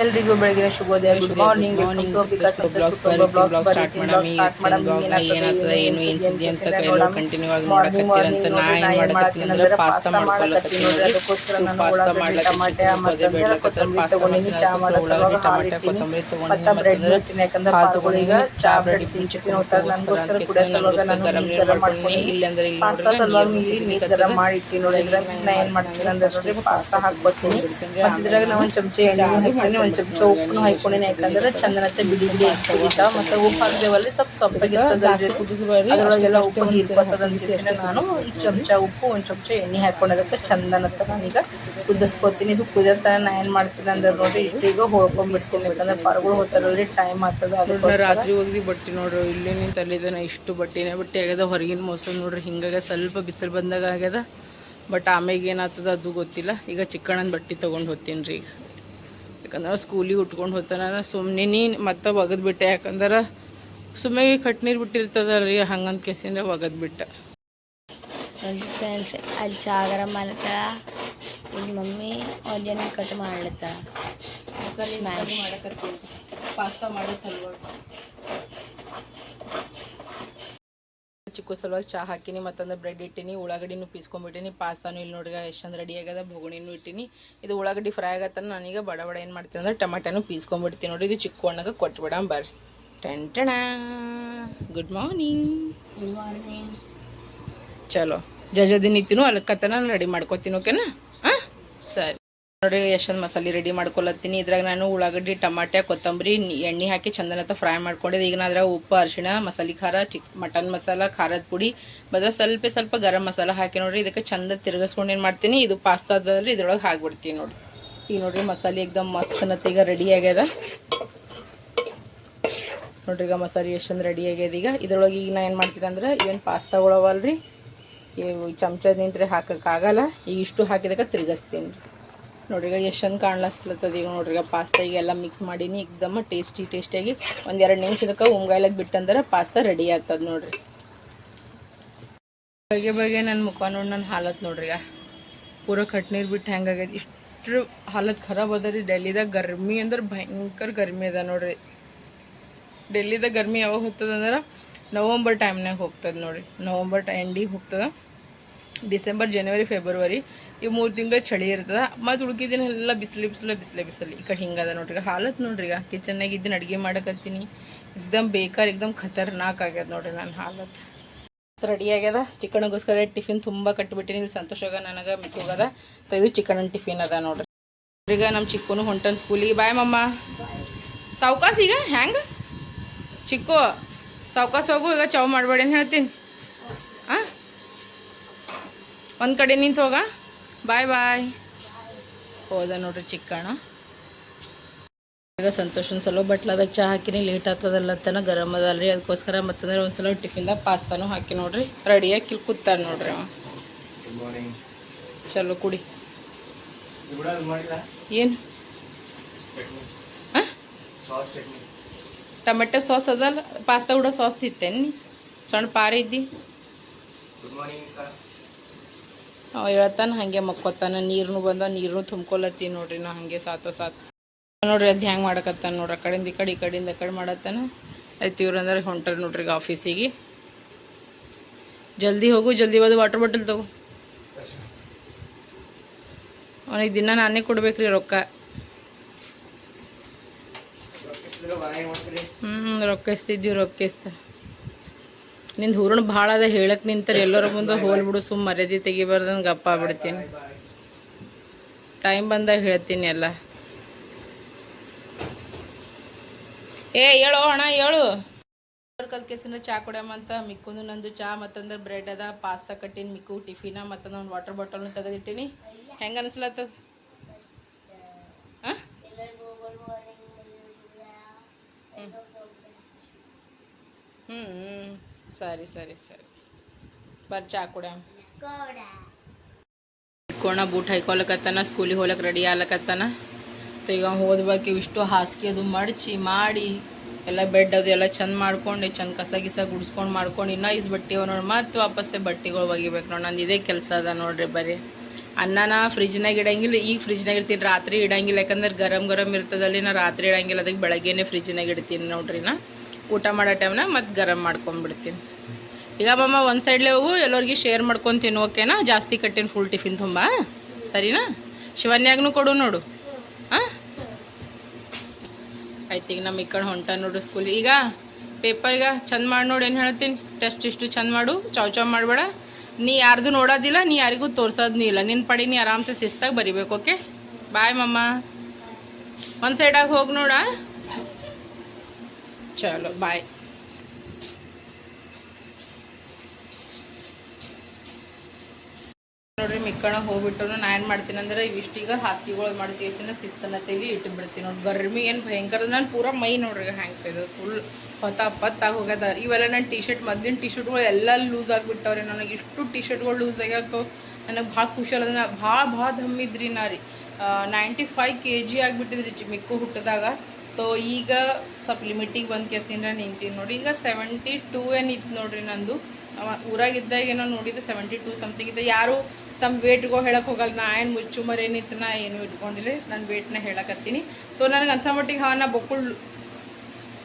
ಎಲ್ರಿಗೂ ಬೆಳಗಿನ ಶುಭೋದಯ good morning morning Vikas blog start ಏನಾಗ್ತದೆ ಏನು ಏನು ಸುದ್ದಿ ಅಂತ ಕೆಲವರು ಕಂಟಿನ್ಯೂ ಆಗಿ ಅಂತ ನಾ ಏನು ಮಾಡಕತ್ತೀನಿ ಅಂದ್ರೆ ಪಾಸ್ತಾ ಮಾಡ್ಕೊಳಕತ್ತೀನಿ ಅದಕ್ಕೋಸ್ಕರ ನಾನು ಪಾಸ್ತಾ ಉಳ್ಳಾಗಡ್ಡಿ ಟಮಾಟೆ ಮಾಡ್ಲಕತ್ತೀನಿ ಮತ್ತೆ ಬೇಡ ಪಾಸ್ತಾ ತಗೊಂಡಿನಿ ಚಾ ಮಾಡೋ ಉಳ್ಳಾಗಡ್ಡಿ ಸಲುವಾಗಿ ಟಮಾಟೆ ಹಾಲು ಕೊತ್ತಂಬರಿ ಇಟ್ಟಿನಿ. ಮತ್ತೆ ಬ್ರೆಡ್ ಯಾಕಂದ್ರೆ ಪಾಪುಗಳಿಗೆ ಚಾ ಬ್ರೆಡ್ ತಿನ್ನಿಸಿ ಹೋಗ್ತಾರೆ ನನಗೋಸ್ಕರ ಕುಡಿಯೋ ಸಲುವಾಗಿ ನಾನು ಗರಂ ನೀರು ಮಾಡ್ಕೊಂಡು ಮಾಡ್ಕೊಂಡು ಅಂದ್ರೆ ಇಲ್ಲಿ ಪಾಸ್ತಾ ಸಲುವಾಗಿ ನೀರು ನೀರು ನೀರು ಗರಂ ಮಾಡಿ ಇಟ್ಟಿನಿ ನೋಡಿ ಇದ್ರಾಗ ನಾ ಏನು ಮಾಡ್ತೀನಿ? ಅಂದ್ರೆ ಪಾಸ್ತಾ ಹಾಕ್ಕೊತೀನಿ ಮತ್ತೆ ಇದ್ರಾಗ ನಾವು ಒಂದು ಚಮಚ ಎಣ್ಣೆ ಹಾಕ್ತೀನಿ ಒಂದು ಚಮಚ ಉಪ್ಪು ಹಾಕೊಂಡಿನಿ ಯಾಕಂದ್ರೆ ಚಂದನತ್ತೆ ಬಿಡಿ ಬಿಡಿ ಆಗ್ತದೆ ಮತ್ತೆ ಉಪ್ಪು ಹಾಕಿದೇವಲ್ಲಿ ಸ್ವಲ್ಪ ಸೊಪ್ಪಾಗಿರ್ತದೆ ಅದರೊಳಗೆಲ್ಲ ಉಪ್ಪು ಹೀರ್ಕೊತದ ಅಂತ ನಾನು. ಈ ಚಮಚ ಉಪ್ಪು ಒಂದು ಚಮಚ ಎಣ್ಣೆ ಹಾಕೊಂಡದಕ್ಕೆ ಚಂದನತ್ತ ನಾನೀಗ ಕುದಿಸ್ಕೊತೀನಿ. ಇದು ಕುದಿಯತ್ತ ನಾ ಏನು ಮಾಡ್ತೀನಿ ಅಂದ್ರೆ ನೋಡ್ರಿ ಇಷ್ಟೀಗ ಹೊಳ್ಕೊಂಡ್ಬಿಡ್ತೀನಿ ಯಾಕಂದ್ರೆ ಪರಗಳು ಹೋಗ್ತಾರಲ್ರಿ ಟೈಮ್ ಆಗ್ತದ ಅದು ರಾತ್ರಿ ಹೋಗಿ ಬಟ್ಟೆ ನೋಡ್ರಿ ಇಲ್ಲಿ ನಿಂತ ಇಷ್ಟು ಬಟ್ಟೆನೇ. ಬಟ್ಟೆ ಆಗ್ಯದ ಹೊರಗಿನ ಮೋಸ ನೋಡ್ರಿ. ಹಿಂಗಾಗ ಸ್ವಲ್ಪ ಬಿಸಿಲು ಬಂದಾಗ ಆಗ್ಯದ. ಬಟ್ ಆಮೇಲೆ ಏನಾಗ್ತದ ಅದು ಗೊತ್ತಿಲ್ಲ. ಈಗ ಚಿಕ್ಕಣ್ಣನ ಬಟ್ಟೆ ತೊಗೊಂಡು ಹೋಗ್ತೀನಿ ರೀ ಈಗ. ಯಾಕಂದ್ರೆ ಸ್ಕೂಲಿಗೆ ಉಟ್ಕೊಂಡು ಹೋಗ್ತಾನ. ಸುಮ್ಮನೆ ನೀನು ಮತ್ತೆ ಒಗದು ಬಿಟ್ಟೆ. ಯಾಕಂದ್ರೆ ಸುಮ್ಮನೆ ಕಟ್ನೀರು ಬಿಟ್ಟಿರ್ತದ ರೀ ಹಂಗಂತ ಕೇಸಿಂದ ಒಗದು ಬಿಟ್ಟ. ನೋಡಿ ಫ್ರೆಂಡ್ಸ್ ಅಲ್ಲಿ ಚಾ ಗರಂ ಮಾಡ್ಲತ್ತಾಳ ಇಲ್ಲಿ ಮಮ್ಮಿ ಆನಿಯನ್ ಕಟ್ ಮಾಡ್ಲತ್ತಾಳ Smash. ಪಾಸ್ತಾ ಮಾಡೋ ಸಲುವಾಗಿ. ಚಿಕ್ಕ ಸಲುವಾಗಿ ಚಹಾ ಹಾಕಿನಿ ಮತ್ತಂದ್ರೆ ಬ್ರೆಡ್ ಇಟ್ಟಿನಿ ಉಳ್ಳಾಗಡ್ಡಿನೂ ಪೀಸ್ಕೊಂಡ್ಬಿಟ್ಟಿನಿ ಪಾಸ್ತಾನು ಇಲ್ಲಿ ನೋಡ್ರಿ ಎಷ್ಟೊಂದು ರೆಡಿ ಆಗ್ಯದ ಭೋಗಣಿನೂ ಇಟ್ಟಿನಿ. ಇದು ಉಳ್ಳಾಗಡ್ಡಿ ಫ್ರೈ ಆಗತ್ತ ನಾನೀಗ ಬಡ ಬಡ ಏನು ಮಾಡ್ತೀನಿ ಅಂದ್ರೆ ಟಮಾಟನು ಪೀಸ್ಕೊಂಡ್ಬಿಡ್ತೀನಿ ನೋಡಿ ಇದು ಚಿಕ್ಕ ಹಣ್ಣಾಗ ಕೊಟ್ಬಿಡ ಬರ್ರಿ. ಟೆನ್ ಟಣ. ಗುಡ್ ಮಾರ್ನಿಂಗ್ ಗುಡ್ ಮಾರ್ನಿಂಗ್ ಚಲೋ. ಜಜದಿನ ಇತ್ತಿನೂ ನಾನು ರೆಡಿ ಮಾಡ್ಕೊತೀನಿ ಓಕೆನಾ ನೋಡ್ರಿ ಎಷ್ಟೊಂದು ಮಸಾಲೆ ರೆಡಿ ಮಾಡ್ಕೊಳತ್ತೀನಿ. ಇದ್ರಾಗ ನಾನು ಉಳ್ಳಾಗಡ್ಡಿ, ಟಮಾಟೆ, ಕೊತ್ತಂಬರಿ ಎಣ್ಣೆ ಹಾಕಿ ಚಂದನತ್ತ ಫ್ರೈ ಮಾಡ್ಕೊಂಡಿದ್ದೆ. ಈಗ ನಾದ್ರ ಉಪ್ಪು, ಅರಿಶಿಣ, ಮಸಾಲೆ ಖಾರ, ಚಿಕ್ ಮಟನ್ ಮಸಾಲ, ಖಾರದ ಪುಡಿ ಮತ್ತೆ ಸ್ವಲ್ಪ ಸ್ವಲ್ಪ ಗರಂ ಮಸಾಲ ಹಾಕಿ ನೋಡ್ರಿ, ಇದಕ್ಕೆ ಚಂದ ತಿರ್ಗಿಸ್ಕೊಂಡು ಏನು ಮಾಡ್ತೀನಿ, ಇದು ಪಾಸ್ತಾ ಅದ್ರಿ ಇದ್ರೊಳಗೆ ಹಾಕ್ಬಿಡ್ತೀನಿ ನೋಡಿ ಈಗ ನೋಡ್ರಿ ಮಸಾಲೆ ಎಕ್ದಮ್ ಮಸ್ತ್ ಈಗ ರೆಡಿ ಆಗ್ಯದ. ನೋಡ್ರಿ ಈಗ ಮಸಾಲೆ ಎಷ್ಟೊಂದು ರೆಡಿ ಆಗ್ಯದ ಈಗ. ಇದ್ರೊಳಗೆ ಈಗ ನಾ ಏನು ಮಾಡ್ತೀನಿ ಅಂದ್ರೆ ಏನು ಪಾಸ್ತಾಗಳವಲ್ರಿ ಇವು ಚಮಚ ನಿಂತ್ರೆ ಹಾಕೋಕ್ಕಾಗಲ್ಲ ಈಗ ಇಷ್ಟು ಹಾಕಿದಾಗ ತಿರ್ಗಿಸ್ತೀನಿ. ನೋಡ್ರಿ ಈಗ ಚಂದ ಕಾಣ್ಲಸ್ಲತ್ತದ. ಈಗ ಪಾಸ್ತಾ ಈಗ ಎಲ್ಲ ಮಿಕ್ಸ್ ಮಾಡೀನಿ. ಏಕ್ದಮ್ಮ ಟೇಸ್ಟಿ ಟೇಸ್ಟಿಯಾಗಿ ಒಂದು ಎರಡು ನಿಮಿಷದಕ್ಕೆ ಉಮ್ಗಾಯ್ಲಾಗ ಬಿಟ್ಟಂದ್ರೆ ಪಾಸ್ತಾ ರೆಡಿ ಆಗ್ತದ ನೋಡ್ರಿ. ಬಗೆ ಬಗೆ ನನ್ನ ಮುಖ ನೋಡಿ ನನ್ನ ಹಾಲತ್ ನೋಡ್ರಿಗ. ಪೂರ ಕಟ್ನೀರು ಬಿಟ್ಟು ಹೆಂಗಾಗೈತಿ ಇಷ್ಟು ಹಾಲತ್ ಖರಾಬ್ ಅದ ರೀ. ಡೆಲ್ಲಿದಾಗ ಗರ್ಮಿ ಅಂದ್ರೆ ಭಯಂಕರ ಗರ್ಮಿ ಅದ ನೋಡ್ರಿ. ಡೆಲ್ಲಿದಾಗ ಗರ್ಮಿ ಯಾವಾಗ ಹೋಗ್ತದಂದ್ರೆ ನವಂಬರ್ ಟೈಮ್ನಾಗ ಹೋಗ್ತದೆ ನೋಡ್ರಿ. ನವಂಬರ್ ಎಂಡಿಗೆ ಹೋಗ್ತದೆ. ಡಿಸೆಂಬರ್, ಜನವರಿ, ಫೆಬ್ರವರಿ ಈ ಮೂರು ತಿಂಗಳು ಚಳಿ ಇರ್ತದೆ. ಮತ್ತು ಉಳ್ಕಿದಿನ ಎಲ್ಲ ಬಿಸಿಲು ಬಿಸಿಲು ಬಿಸಿಲು ಬಿಸಿಲು. ಈ ಕಡೆ ಹಿಂಗದ ನೋಡ್ರಿ ಹಾಲತ್ ನೋಡ್ರಿ ಈಗ. ಕಿಚನ್ನಾಗ ಇದ್ದೀನಿ ಅಡುಗೆ ಮಾಡಕತ್ತೀನಿ. ಎಕ್ದಮ್ ಬೇಕಾರ್, ಎಕ್ದಮ್ ಖತರ್ನಾಕ್ ಆಗ್ಯದ ನೋಡ್ರಿ ನನ್ನ ಹಾಲತ್. ರೆಡಿ ಆಗ್ಯದ. ಚಿಕನ್ಗೋಸ್ಕರ ಟಿಫಿನ್ ತುಂಬ ಕಟ್ಟಿಬಿಟ್ಟಿನಿ ಇಲ್ಲಿ ಸಂತೋಷಾಗ ನನಗೆ ಮಿಕ್ಕೋಗದ ಇದು ಚಿಕನ್ ಟಿಫಿನ್ ಅದ ನೋಡ್ರಿ. ಈಗ ನಮ್ಮ ಚಿಕ್ಕನು ಹೊಂಟನ್ ಸ್ಕೂಲಿಗೆ. ಬಾಯ್ ಮಮ್ಮ ಸಾವ್ಕಾಸ್ ಈಗ ಹ್ಯಾಂಗ ಚಿಕ್ಕು, ಸಾವ್ಕಾಸ್ ಹೋಗು, ಈಗ ಚೌ ಮಾಡಬೇಡಿ ಅಂತ ಹೇಳ್ತೀನಿ. ಒಂದು ಕಡೆ ನಿಂತು ಹೋಗ. ಬಾಯ್ ಬಾಯ್ ಹೋದ ನೋಡ್ರಿ ಚಿಕ್ಕಣ್ಣ. ಈಗ ಸಂತೋಷನ ಸಲ ಬಟ್ಲಾದಾಗ ಚಹಾ ಹಾಕಿನಿ ಲೇಟ್ ಆಗ್ತದಲ್ಲ ತನ ಗರಮ್ ಅದಲ್ರಿ. ಅದಕ್ಕೋಸ್ಕರ ಮತ್ತಂದ್ರೆ ಒಂದು ಸಲ ಟಿಫಿನ್ದಾಗ ಪಾಸ್ತಾನು ಹಾಕಿ ನೋಡ್ರಿ. ರೆಡಿಯಾಗಿ ಕಿಲ್ ಕೂತಾರ ನೋಡ್ರಿ ಅವ. ಚಲೋ ಕುಡಿ. ಏನು? ಹಾಂ? ಟೊಮೆಟೊ ಸಾಸ್ ಅದಲ್ಲ ಪಾಸ್ತಾ ಕೂಡ ಸಾಸ್ ತಿತ್ತೇನಿ ಸಣ್ಣ ಪಾರ ಇದ್ದಿ? ಅವ ಹೇಳ್ತಾನೆ ಹಾಗೆ ಮಕ್ಕೋತಾನ, ನೀರ್ನು ಬಂದ ನೀರ್ನು ತುಂಬ್ಕೊಲತ್ತೀನಿ ನೋಡ್ರಿ, ನಾ ಹಂಗೆ ಸಾತ ಸಾತ್. ನೋಡ್ರಿ ಅದು ಹೆಂಗೆ ಮಾಡಕತ್ತಾನ ನೋಡ್ರಿ, ಆ ಕಡೆಯಿಂದ ಈ ಕಡೆ, ಈ ಕಡೆಯಿಂದ ಕಡೆ ಮಾಡತ್ತಾನ. ಆಯ್ತು ಇವ್ರು ಅಂದ್ರೆ ಹೊಂಟ್ರಿ ನೋಡ್ರಿ ಈಗ ಆಫೀಸಿಗೆ. ಜಲ್ದಿ ಹೋಗು, ಜಲ್ದಿ ಬಂದು ವಾಟರ್ ಬಾಟಲ್ ತಗೋ. ಅವನಿಗೆ ದಿನ ನಾನೇ ಕೊಡ್ಬೇಕ್ರಿ ರೊಕ್ಕ. ಹ್ಞೂ ರೊಕ್ಕ ರೊಕ್ಕಿಸ್ತ ನಿಂದು ಹೂರಣ ಭಾಳ ಅದ, ಹೇಳಕ್ ನಿಂತಾರೆ ಎಲ್ಲರ ಮುಂದೆ ಹೋಲ್ಬಿಡು ಸುಮ್ಮ ಮರ್ಯಾದೆ ತೆಗಿಬಾರ್ದಂಗೆ ಗಪ್ಪ ಆಗ್ಬಿಡ್ತೀನಿ. ಟೈಮ್ ಬಂದಾಗ ಹೇಳ್ತೀನಿ ಎಲ್ಲ. ಏ, ಹೇಳೋ ಅಣ್ಣ, ಹೇಳು. ಕಲ್ಕೇಸಿನ ಚಾ ಕುಡಿಯಮ್ಮಂತ ಮಿಕ್ಕುನು ನಂದು ಚಾ, ಮತ್ತಂದ್ರೆ ಬ್ರೆಡ್ ಅದ, ಪಾಸ್ತಾ ಕಟ್ಟಿನಿ, ಮಿಕ್ಕು ಟಿಫಿನ ಮತ್ತಂದ್ರೆ ಒಂದು ವಾಟರ್ ಬಾಟಲ್ನು ತೆಗೆದಿಟ್ಟಿನಿ. ಹೆಂಗೆ ಅನಿಸ್ಲತ್ತದ? ಹಾಂ ಹ್ಞೂ ಸರಿ ಸರಿ ಸರಿ. ಬರ್ಚ ಚಾ ಕೋಣ ಬೂಟ್ ಹಾಕೊಳಕತ್ತಾನ ಸ್ಕೂಲಿಗೆ ಹೋಗ್ಲಕ್ಕೆ ರೆಡಿ ಆಗ್ಲಕತ್ತಾನ. ಈಗ ಹೋದ್ಬೇಕು ಇವಿಷ್ಟು ಹಾಸಿಗೆ ಅದು ಮಡಚಿ ಮಾಡಿ ಎಲ್ಲ ಬೆಡ್ ಅದು ಎಲ್ಲ ಚಂದ ಮಾಡ್ಕೊಂಡು ಚಂದ ಕಸ ಗಿಸ ಗುಡಿಸ್ಕೊಂಡು ಮಾಡ್ಕೊಂಡು ಇನ್ನೂ ಇಸ್ ಬಟ್ಟೆ ಅವ ನೋಡಿ ಮತ್ತೆ ವಾಪಸ್ಸೆ ಬಟ್ಟೆಗಳು ಒಗಿಬೇಕು ನೋಡಿ. ನಂದು ಇದೇ ಕೆಲಸ ಅದ ನೋಡ್ರಿ ಬರೀ. ಅನ್ನನ ಫ್ರಿಜ್ನಾಗ ಇಡಂಗಿಲ್ಲ ಈಗ ಫ್ರಿಜ್ನಾಗ ಇಡ್ತೀನಿ ರಾತ್ರಿ ಇಡಂಗಿಲ್ಲ. ಯಾಕಂದ್ರೆ ಗರಂ ಗರಂ ಇರ್ತದಲ್ಲಿ ನಾ ರಾತ್ರಿ ಇಡಂಗಿಲ್ಲ ಅದಕ್ಕೆ ಬೆಳಗ್ಗೆನೇ ಫ್ರಿಜ್ನಾಗ ಇಡ್ತೀನಿ ನೋಡ್ರಿ ನಾ. ಊಟ ಮಾಡೋ ಟೈಮ್ನಾಗ ಮತ್ತೆ ಗರಂ ಮಾಡ್ಕೊಂಡ್ಬಿಡ್ತೀನಿ ಈಗ ಮಮ್ಮ ಒಂದು ಸೈಡ್ಲೇ ಹೋಗು, ಎಲ್ಲರಿಗೆ ಶೇರ್ ಮಾಡ್ಕೊತೀನಿ ಓಕೆನಾ ಜಾಸ್ತಿ ಕಟ್ಟಿನ ಫುಲ್ ಟಿಫಿನ್ ತುಂಬ? ಸರಿನಾ? ಶಿವನ್ಯಾಗನು ಕೊಡು ನೋಡು. ಹಾಂ ಆಯ್ತು ಈಗ ನಮ್ಮ ಈ ಕಡೆ ಹೊಂಟ ನೋಡು ಸ್ಕೂಲ್ ಈಗ ಪೇಪರ್ಗೆ ಚಂದ ಮಾಡಿ ನೋಡಿ ಏನು ಹೇಳ್ತೀನಿ? ಟೆಸ್ಟ್ ಇಷ್ಟು ಚಂದ ಮಾಡು. ಚಾವ್ ಚಾವ್ ಮಾಡಬೇಡ. ನೀ ಯಾರ್ದು ನೋಡೋದಿಲ್ಲ, ನೀ ಯಾರಿಗೂ ತೋರ್ಸೋದ್ನೂ ಇಲ್ಲ. ನಿನ್ನ ಪಡಿ ನೀ ಆರಾಮ್ಸೆ ಶಿಸ್ತಾಗಿ ಬರಿಬೇಕು ಓಕೆ ಬಾಯ್ ಮಮ್ಮ ಒಂದು ಸೈಡಾಗಿ ಹೋಗಿ ನೋಡ. ಚಲೋ ಬಾಯ್ ನೋಡ್ರಿ, ಮಿಕ್ಕಣ ಹೋಗ್ಬಿಟ್ಟು ನಾ ಏನು ಮಾಡ್ತೀನಿ ಅಂದ್ರೆ ಇವಿಷ್ಟೀಗ ಹಾಸಿಗೆಗಳು ಮಾಡ್ತೀವಿ ಶಿಸ್ತನ ತೆಗಿ ಇಟ್ಟು ಬಿಡ್ತೀನಿ ನೋಡಿ. ಗರ್ಮಿ ಏನು ಭಯಂಕರ, ನಾನು ಪೂರ ಮೈ ನೋಡ್ರಿ ಹ್ಯಾಂಗೆ ಫುಲ್ ಹೊತ್ತ ಪತ್ತಾಗಿ ಹೋಗ್ಯದ. ಇವೆಲ್ಲ ನನ್ನ ಟಿ ಶರ್ಟ್ ಮದ್ದಿನ ಟಿ ಶರ್ಟ್ಗಳು ಎಲ್ಲ ಲೂಸ್ ಆಗಿಬಿಟ್ಟವ್ರಿ. ನನಗೆ ಇಷ್ಟು ಟಿ ಶರ್ಟ್ಗಳು ಲೂಸ್ ಆಗ್ಯಾಕ ನನಗೆ ಭಾಳ ಖುಷಿ ಅಲ್ಲದ ಭಾಳ ಭಾಳ ದಮ್ಮಿದ್ರಿ ನಾ ರೀ. ನೈಂಟಿ ಫೈವ್ ಕೆ ಜಿ ಆಗಿಬಿಟ್ಟಿದ್ರಿ ಚಿ ಮಿಕ್ಕು ಹುಟ್ಟಿದಾಗ. ಸೊ ಈಗ ಸ್ವಲ್ಪ ಲಿಮಿಟಿಗೆ ಬಂದು ಕೆಸಿಂದ ನಿಂತೀನಿ ನೋಡಿ. ಈಗ ಸೆವೆಂಟಿ ಟೂ ಏನು ಇತ್ತು ನೋಡ್ರಿ ನಂದು. ಊರಾಗಿದ್ದಾಗ ಏನೋ ನೋಡಿದ್ದೆ ಸೆವೆಂಟಿ ಟೂ ಸಮಥಿಂಗ್ ಇದ್ದ. ಯಾರು ತಮ್ಮ ವೇಟ್ಗೋ ಹೇಳಕ್ಕೆ ಹೋಗಲ್ಲ ನಾ ಏನು ಮುಚ್ಚು ಮರೇನಿತ್ತು ನಾ ಏನು ಇಟ್ಕೊಂಡಿಲ್ಲ. ನನ್ನ ವೇಟ್ನ ಹೇಳಕತ್ತೀನಿ. ಸೊ ನನಗೆ ಅನ್ಸೋ ಮಟ್ಟಿಗೆ ಹಾಂ ನಾ ಬೊಕ್ಕುಳ್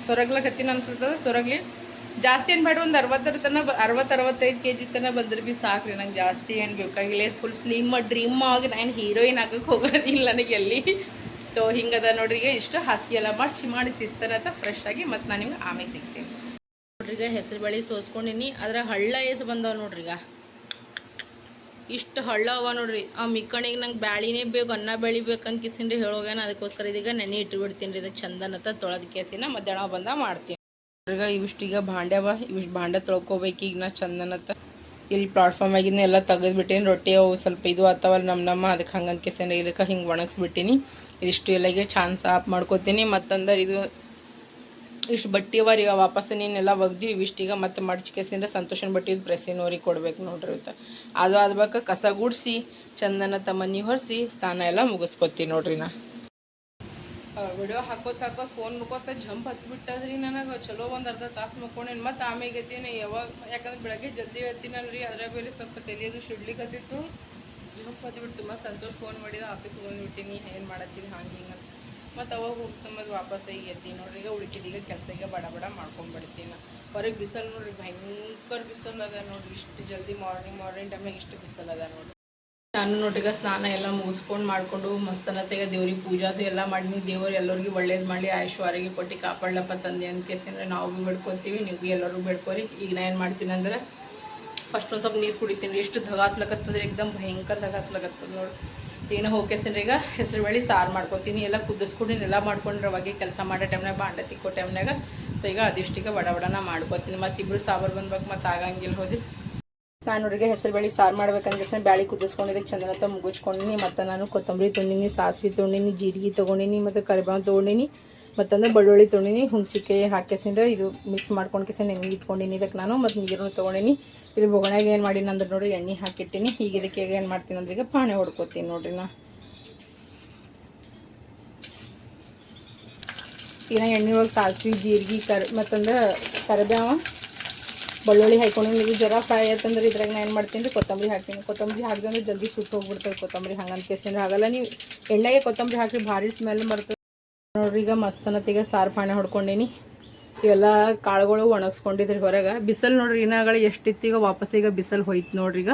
ಸೊರಗ್ಲಕತ್ತೀನಿ ಅನ್ಸುತ್ತದ. ಸೊರಗ್ಲಿ ಜಾಸ್ತಿ ಏನು ಬೇಡ ಒಂದು ಅರವತ್ತರ ತನಕ ಅರವತ್ತು ಅರವತ್ತೈದು ಕೆ ಜಿ ತನಕ ಬಂದ್ರೆ ಭೀ ರೀ ನಂಗೆ ಜಾಸ್ತಿ ಏನು ಬೇಕಾಗಿಲ್ಲ. ಫುಲ್ ಸ್ಲಿಮ್ ಡ್ರೀಮ್ ಆಗಿ ನಾನು ಹೀರೋಯಿನ್ ಆಗಕ್ಕೆ ಹೋಗೋದಿಲ್ಲ ನನಗೆ ಎಲ್ಲಿ. ಸೊ ಹಿಂಗದ ನೋಡ್ರಿ, ಈಗ ಇಷ್ಟು ಹಾಸಿಗೆ ಎಲ್ಲ ಮಾಡಿ ಮಾಡಿ ಸಿಸ್ತಾನಂತ ಫ್ರೆಶ್ ಆಗಿ ಮತ್ತು ನಾನು ನಿಮ್ಗೆ ಆಮೇಲೆ ಸಿಗ್ತೀನಿ. ನೋಡ್ರಿ, ಈಗ ಹೆಸರು ಬಳಿ ಸೋಸ್ಕೊಂಡಿನಿ. ಅದ್ರ ಹಳ್ಳ ಏಸು ಬಂದವ ಈಗ. ಇಷ್ಟು ಹಳ್ಳ ಅವ ನೋಡ್ರಿ. ಆ ಮಿಕ್ಕಣಿಗೆ ನಂಗೆ ಬ್ಯಾಳಿನೇ ಬೇಕು, ಅನ್ನ ಬೇಳಿ ಬೇಕಂತ ಕಿಸಿನ್ರಿ ಹೇಳೋಗ್ಯಾನ ಅದಕ್ಕೋಸ್ಕರ ಇದೀಗ ನೆನೆ ಇಟ್ಟು ಬಿಡ್ತೀನಿ ರೀ ಇದಕ್ಕೆ ಚಂದನತ್ತ ತೊಳೆದ ಕೇಸಿನ ಮಧ್ಯಾಹ್ನ ಬಂದ ಮಾಡ್ತೀನಿ. ಈಗ ಇವಿಷ್ಟೀಗ ಭಾಂಡ್ಯವ, ಇವಿಷ್ಟು ಭಾಂಡೆ ತೊಳ್ಕೊಬೇಕು ಈಗ ನಾ ಚಂದನತ್ತ ಇಲ್ಲಿ ಪ್ಲಾಟ್ಫಾರ್ಮ್ ಆಗಿನ ಎಲ್ಲ ತೆಗೆದ್ಬಿಟ್ಟೀನಿ. ರೊಟ್ಟಿ ಅವು ಸ್ವಲ್ಪ ಇದು ಆತವಲ್ಲ ನಮ್ಮ ನಮ್ಮ, ಅದಕ್ಕೆ ಹಂಗಂತ ಕೆಸನ ಇದಕ್ಕೆ ಹಿಂಗೆ ಒಣಗಿಸ್ಬಿಟ್ಟಿನಿ. ಇದಿಷ್ಟು ಎಲ್ಲಗೆ ಚಾನ್ಸ್ ಆಫ್ ಮಾಡ್ಕೋತೀನಿ. ಮತ್ತಂದ್ರೆ ಇದು, ಇಷ್ಟು ಬಟ್ಟೆ ಅವ ರೀ ವಾಪಸ್ ನೀನೆಲ್ಲ ಒಗ್ದಿ ಇವಿಷ್ಟೀಗ ಮತ್ತೆ ಮಡ್ಚಿ ಕೆಸಿಂದ ಸಂತೋಷನ ಬಟ್ಟೆ ಪ್ರೆಸ್ಸಿನವ್ರಿಗೆ ಕೊಡ್ಬೇಕು ನೋಡ್ರಿ ಇವತ್ತು. ಅದು ಆದ್ಬೇಕು ಕಸ ಗುಡಿಸಿ, ಚಂದನ ತಮ್ಮನಿ ಹೊರಿಸಿ ಸ್ನಾನ ಎಲ್ಲ ಮುಗಿಸ್ಕೊತೀನಿ ನೋಡ್ರಿ ನಾ. ವಿಡಿಯೋ ಹಾಕೋತ ಹಾಕೋತ ಫೋನ್ ಮುಕ್ಕೋತ ಜಂಪ್ ಹತ್ಬಿಟ್ಟದ್ರಿ ನನಗೆ. ಚಲೋ ಒಂದು ಅರ್ಧ ತಾಸು ಮಕ್ಕೊಂಡೇನು ಮತ್ತು ಆಮೇಲೆ ಎತ್ತೀನಿ. ಯಾವಾಗ, ಯಾಕಂದ್ರೆ ಬೆಳಗ್ಗೆ ಜಲ್ದಿ ಎತ್ತೀನಲ್ರಿ. ಅದರ ಮೇಲೆ ಸ್ವಲ್ಪ ತಲೆಯದು ಶಿಡ್ಲಿಕತ್ತಿತ್ತು ಜಂಪ್ ಹತ್ಬಿಟ್ಟು ತುಂಬ ಸಂತೋಷ್ ಫೋನ್ ಮಾಡಿದ, ಆಫೀಸ್ಗೆ ಬಂದ್ಬಿಟ್ಟಿನಿ ಏನು ಮಾಡತ್ತೀನಿ ಹಂಗೆ ಹಿಂಗೆ ಮತ್ತು ಅವಾಗ ಹೋಗಿ ಸಂಬಂಧ ವಾಪಸ್ ಈಗ ಎತ್ತೀನಿ ನೋಡ್ರಿ. ಈಗ ಉಳ್ಕಿದೀಗ ಕೆಲಸ ಈಗ ಬಡ ಬಡ ಮಾಡ್ಕೊಂಡ್ಬಿಡ್ತೀನಿ ಹೊರಗೆ ಬಿಸಿಲು ನೋಡ್ರಿ. ಭಯಂಕರ ಬಿಸಿಲು ಅದ ನೋಡ್ರಿ. ಇಷ್ಟು ಜಲ್ದಿ ಮಾರ್ನಿಂಗ್ ಮಾರ್ನಿಂಗ್ ಟೈಮ್ನಾಗ ಇಷ್ಟು ಬಿಸಿಲು ಅದ ನೋಡ್ರಿ. ನಾನು ನೋಡ್ರಿಗ ಸ್ನಾನ ಎಲ್ಲ ಮುಗಿಸ್ಕೊಂಡು ಮಾಡಿಕೊಂಡು ಮಸ್ತನತೆಗ ದೇವ್ರಿಗೆ ಪೂಜಾದು ಎಲ್ಲ ಮಾಡಿ ದೇವ್ರು ಎಲ್ಲರಿಗೂ ಒಳ್ಳೇದು ಮಾಡಿ ಆಯುಷ್ವಾರಿಗೆ ಕೊಟ್ಟು ಕಾಪಾಡಲಪ್ಪ ತಂದೆ ಅಂತ ಕೇಸಂದ್ರೆ ನಾವು ಭೀ ಬೇಡ್ಕೊತೀವಿ, ನೀವು ಭೀ ಎಲ್ಲರೂ ಬೇಡ್ಕೊರಿ. ಈಗ ನಾ ಏನು ಮಾಡ್ತೀನಿ ಅಂದ್ರೆ ಫಸ್ಟ್ ಒಂದು ಸ್ವಲ್ಪ ನೀರು ಕುಡಿತೀನಿ ಎಷ್ಟು ಧಗಾಸ್ಲಕತ್ತಂದ್ರೆ ಏಕ್ದಮ್ ಭಯಂಕರ ಧಗಾಸ್ಲಕತ್ತದ ನೋಡಿ. ಏನು ಹೋಗ್ಕೇಸಂದ್ರೆ ಈಗ ಹೆಸರು ಬೇಳೆ ಸಾರು ಮಾಡ್ಕೊತೀನಿ. ಎಲ್ಲ ಕುದಿಸ್ಕೊಂಡು ಎಲ್ಲ ಮಾಡ್ಕೊಂಡ್ರೆ ಅವಾಗೆ ಕೆಲಸ ಮಾಡೋ ಟೈಮ್ನಾಗ ಬಾಂಡ ತಿಕ್ಕೋ ಟೈಮ್ನಾಗ. ಸೊ ಈಗ ಅದಿಷ್ಟೀಗ ಬಡ ಬಡನ ಮಾಡ್ಕೊತೀನಿ. ಮತ್ತು ಇಬ್ಬರು ಸಾಂಬಾರು ಬಂದ್ಬೇಕು, ಮತ್ತು ಆಗಂಗಿಲ್ಲ ಹೋದ್ರಿ. ನಾನು ನೋಡ್ರಿಗೆ ಹೆಸರು ಬೇಳೆ ಸಾರು ಮಾಡ್ಬೇಕಂದ್ರೆ ಬ್ಯಾಳಿ ಕುದಿಸ್ಕೊಂಡಿದ್ದಕ್ಕೆ ಚಂದನತ್ತ ಮುಗಿಸ್ಕೊಂಡಿನಿ ಮತ್ತು ನಾನು ಕೊತ್ತಂಬರಿ ತೊಗೊಂಡಿನಿ ಸಾಸಿವೆ ತೊಗೊಂಡಿನಿ ಜೀರಿಗೆ ತೊಗೊಂಡಿನಿ ಮತ್ತು ಕರಿಬೇವು ತೊಗೊಂಡಿನಿ ಮತ್ತಂದ್ರೆ ಬೆಳ್ಳುಳ್ಳಿ ತೊಗೊಂಡಿನಿ ಹುಣ್ಚಿಕಾಯಿ ಹಾಕಿಸಿಂದ್ರೆ ಇದು ಮಿಕ್ಸ್ ಮಾಡ್ಕೊಂಡು ಕೆಸ ನೆನೆ ಇಟ್ಕೊಂಡಿನಿ ಇದಕ್ಕೆ ನಾನು, ಮತ್ತು ನೀರನ್ನು ತೊಗೊಂಡಿನಿ. ಇದು ಬೊಗಣಾಗ ಏನು ಮಾಡೀನಿ ಅಂದ್ರೆ ನೋಡಿ ಎಣ್ಣೆ ಹಾಕಿಟ್ಟಿನಿ. ಈಗ ಇದಕ್ಕೆ ಏನು ಮಾಡ್ತೀನಿ ಅಂದ್ರೆ ಈಗ ಪಾಣೆ ಹೊಡ್ಕೊತೀನಿ ನೋಡ್ರಿ ನಾ. ಈಗ ಎಣ್ಣೆ ಒಳಗೆ ಸಾಸಿವೆ, ಜೀರಿಗೆ, ಕರ್ ಮತ್ತಂದ್ರೆ ಕರಿಬೇವು. ಬೆಳ್ಳುಳ್ಳಿ ಹಾಕೊಂಡು ಇದು ಜರ ಫ್ರೈ ಆಯ್ತಂದ್ರೆ ಇದ್ರಾಗ ನಾನು ಏನು ಮಾಡ್ತೀನಿ ರೀ? ಕೊತ್ತಂಬರಿ ಹಾಕ್ತೀನಿ. ಕೊತ್ತಂಬರಿ ಹಾಕಿದ್ರೆ ಜಲ್ದಿ ಸುಟ್ಟು ಹೋಗ್ಬಿಡ್ತದೆ ಕೊತ್ತಂಬರಿ. ಹಂಗಂತ ಕೇಸಿಂದ್ರೆ ಆಗಲ್ಲ. ನೀವು ಎಣ್ಣೆಗೆ ಕೊತ್ತಂಬರಿ ಹಾಕಿ ಭಾರಿ ಸ್ಮೆಲ್ ಬರ್ತದೆ. ನೋಡ್ರಿ, ಈಗ ಮಸ್ತನತ್ತಿಗೆ ಸಾರು ಪಾಣೆ ಹೊಡ್ಕೊಂಡೀನಿ. ಇವೆಲ್ಲ ಕಾಳುಗಳು ಒಣಗಿಸ್ಕೊಂಡಿದ್ರಿ ಹೊರಗೆ. ಬಿಸಿಲು ನೋಡ್ರಿ ಇನ್ನಾಗಳ ಎಷ್ಟಿತ್ತೀಗ ಈಗ? ವಾಪಸ್ ಈಗ ಬಿಸಿಲು ಹೋಯ್ತು ನೋಡ್ರಿ ಈಗ.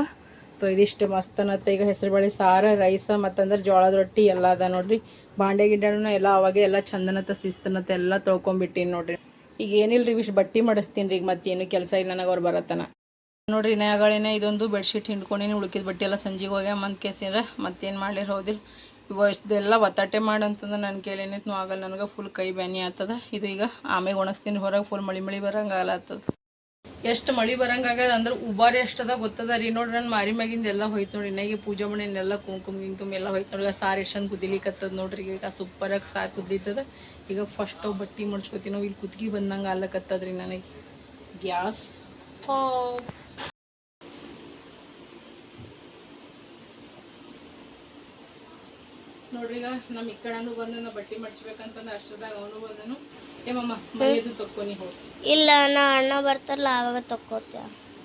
ಸೊ ಇದಿಷ್ಟು ಮಸ್ತನತ್ತ. ಈಗ ಹೆಸರು ಬೇಳೆ ಸಾರು, ರೈಸ, ಮತ್ತಂದ್ರೆ ಜೋಳದ ರೊಟ್ಟಿ ಎಲ್ಲ ಅದ ನೋಡ್ರಿ. ಬಾಂಡೆ ಗಿಂಡೆನೂ ಎಲ್ಲ ಅವಾಗೆ ಎಲ್ಲ ಚಂದನತ್ತ, ಶಿಸ್ತನತ್ತೆ, ಎಲ್ಲ ತೊಳ್ಕೊಂಬಿಟ್ಟಿನಿ ನೋಡ್ರಿ. ಈಗ ಏನಿಲ್ಲ ರೀ ಇಷ್ಟು ಬಟ್ಟೆ ಮಾಡಿಸ್ತೀನಿ ರೀ, ಈಗ ಮತ್ತೇನು ಕೆಲಸ ಇಲ್ಲ ನನಗೆ ಅವ್ರು ಬರತ್ತನ ನೋಡ್ರಿ ಇನ್ನಾಗಳಿನ ಇದೊಂದು ಬೆಡ್ಶೀಟ್ ಹಿಂಡ್ಕೊಂಡಿನಿ, ಉಳ್ಕಿದ ಬಟ್ಟೆ ಎಲ್ಲ ಸಂಜೆಗೆ ಹೋಗ್ಯ ಮಂತ್ ಕೇಸಿದ್ರೆ ಮತ್ತೇನು ಮಾಡ್ಲಿರ ಹೋದಿರಿ ಇಷ್ಟೆಲ್ಲ ಒತ್ತಾಟೆ ಮಾಡಂತಂದ್ರೆ ನನ್ನ ಕೇಳೇನಿತ್ತು ಆಗಲ್ಲ ನನಗೆ ಫುಲ್ ಕೈ ಬ್ಯಾನಿ ಆಗ್ತದ ಇದು ಈಗ ಆಮೇಲೆ ಒಣಗಿಸ್ತೀನಿ, ಹೊರಗೆ ಫುಲ್ ಮಳಿ ಮಳಿ ಬರಂಗೆ ಆಗಲತ್ತದ ಎಷ್ಟು ಮಳಿ ಬರಂಗಾಗ್ಯದ ಅಂದ್ರೆ ಉಬಾರಿ ಎಷ್ಟದ ಗೊತ್ತದ ರೀ, ನೋಡ್ರಿ ನನ್ನ ಮಾರಿ ಮ್ಯಾಗಿಂದ ಎಲ್ಲ ಹೋಯ್ತು ನೋಡಿ, ಇನ್ನಾಗಿ ಪೂಜೆ ಮಾಡಿನೆಲ್ಲ ಕುಂಕುಮ ಗಿಂಕುಮ್ ಎಲ್ಲ ಹೋಯ್ತು ನೋಡಿ ಸಾರು ಎಷ್ಟು ಕುದಿಲಿಕತ್ತದ ನೋಡ್ರಿ, ಈಗ ಸೂಪರಾಗಿ ಸಾರು ಕುದ್ದಿತ್ತದ ಈಗ ಫಸ್ಟ್ ಬಟ್ಟೆ ನಾವು ಇಲ್ಲಿ ಕುತ್ತಿಗೆ ಬಂದಂಗೆ ಅಲ್ಲಕತ್ತದ್ರಿ ನನಗೆ. ಗ್ಯಾಸ್ ಆಫ್ ನೋಡ್ರಿ ಈಗ ನಮ್ಮ ಈ ಕಡೆನೂ ಬಂದನ ಬಟ್ಟೆ ಮಡ್ಚ್ಬೇಕಂತಂದ್ರೆ ಅಷ್ಟದಾಗ ಅವನು ಬಂದನು. ಏಮಮ್ಮ ಮನೆಯದು ತಕ್ಕೊನಿ ಹೋಗಿ. ಇಲ್ಲ ನಾ ಅಣ್ಣ ಬರ್ತಾರಲ್ಲ ಆವಾಗ ತಕ್ಕೋತ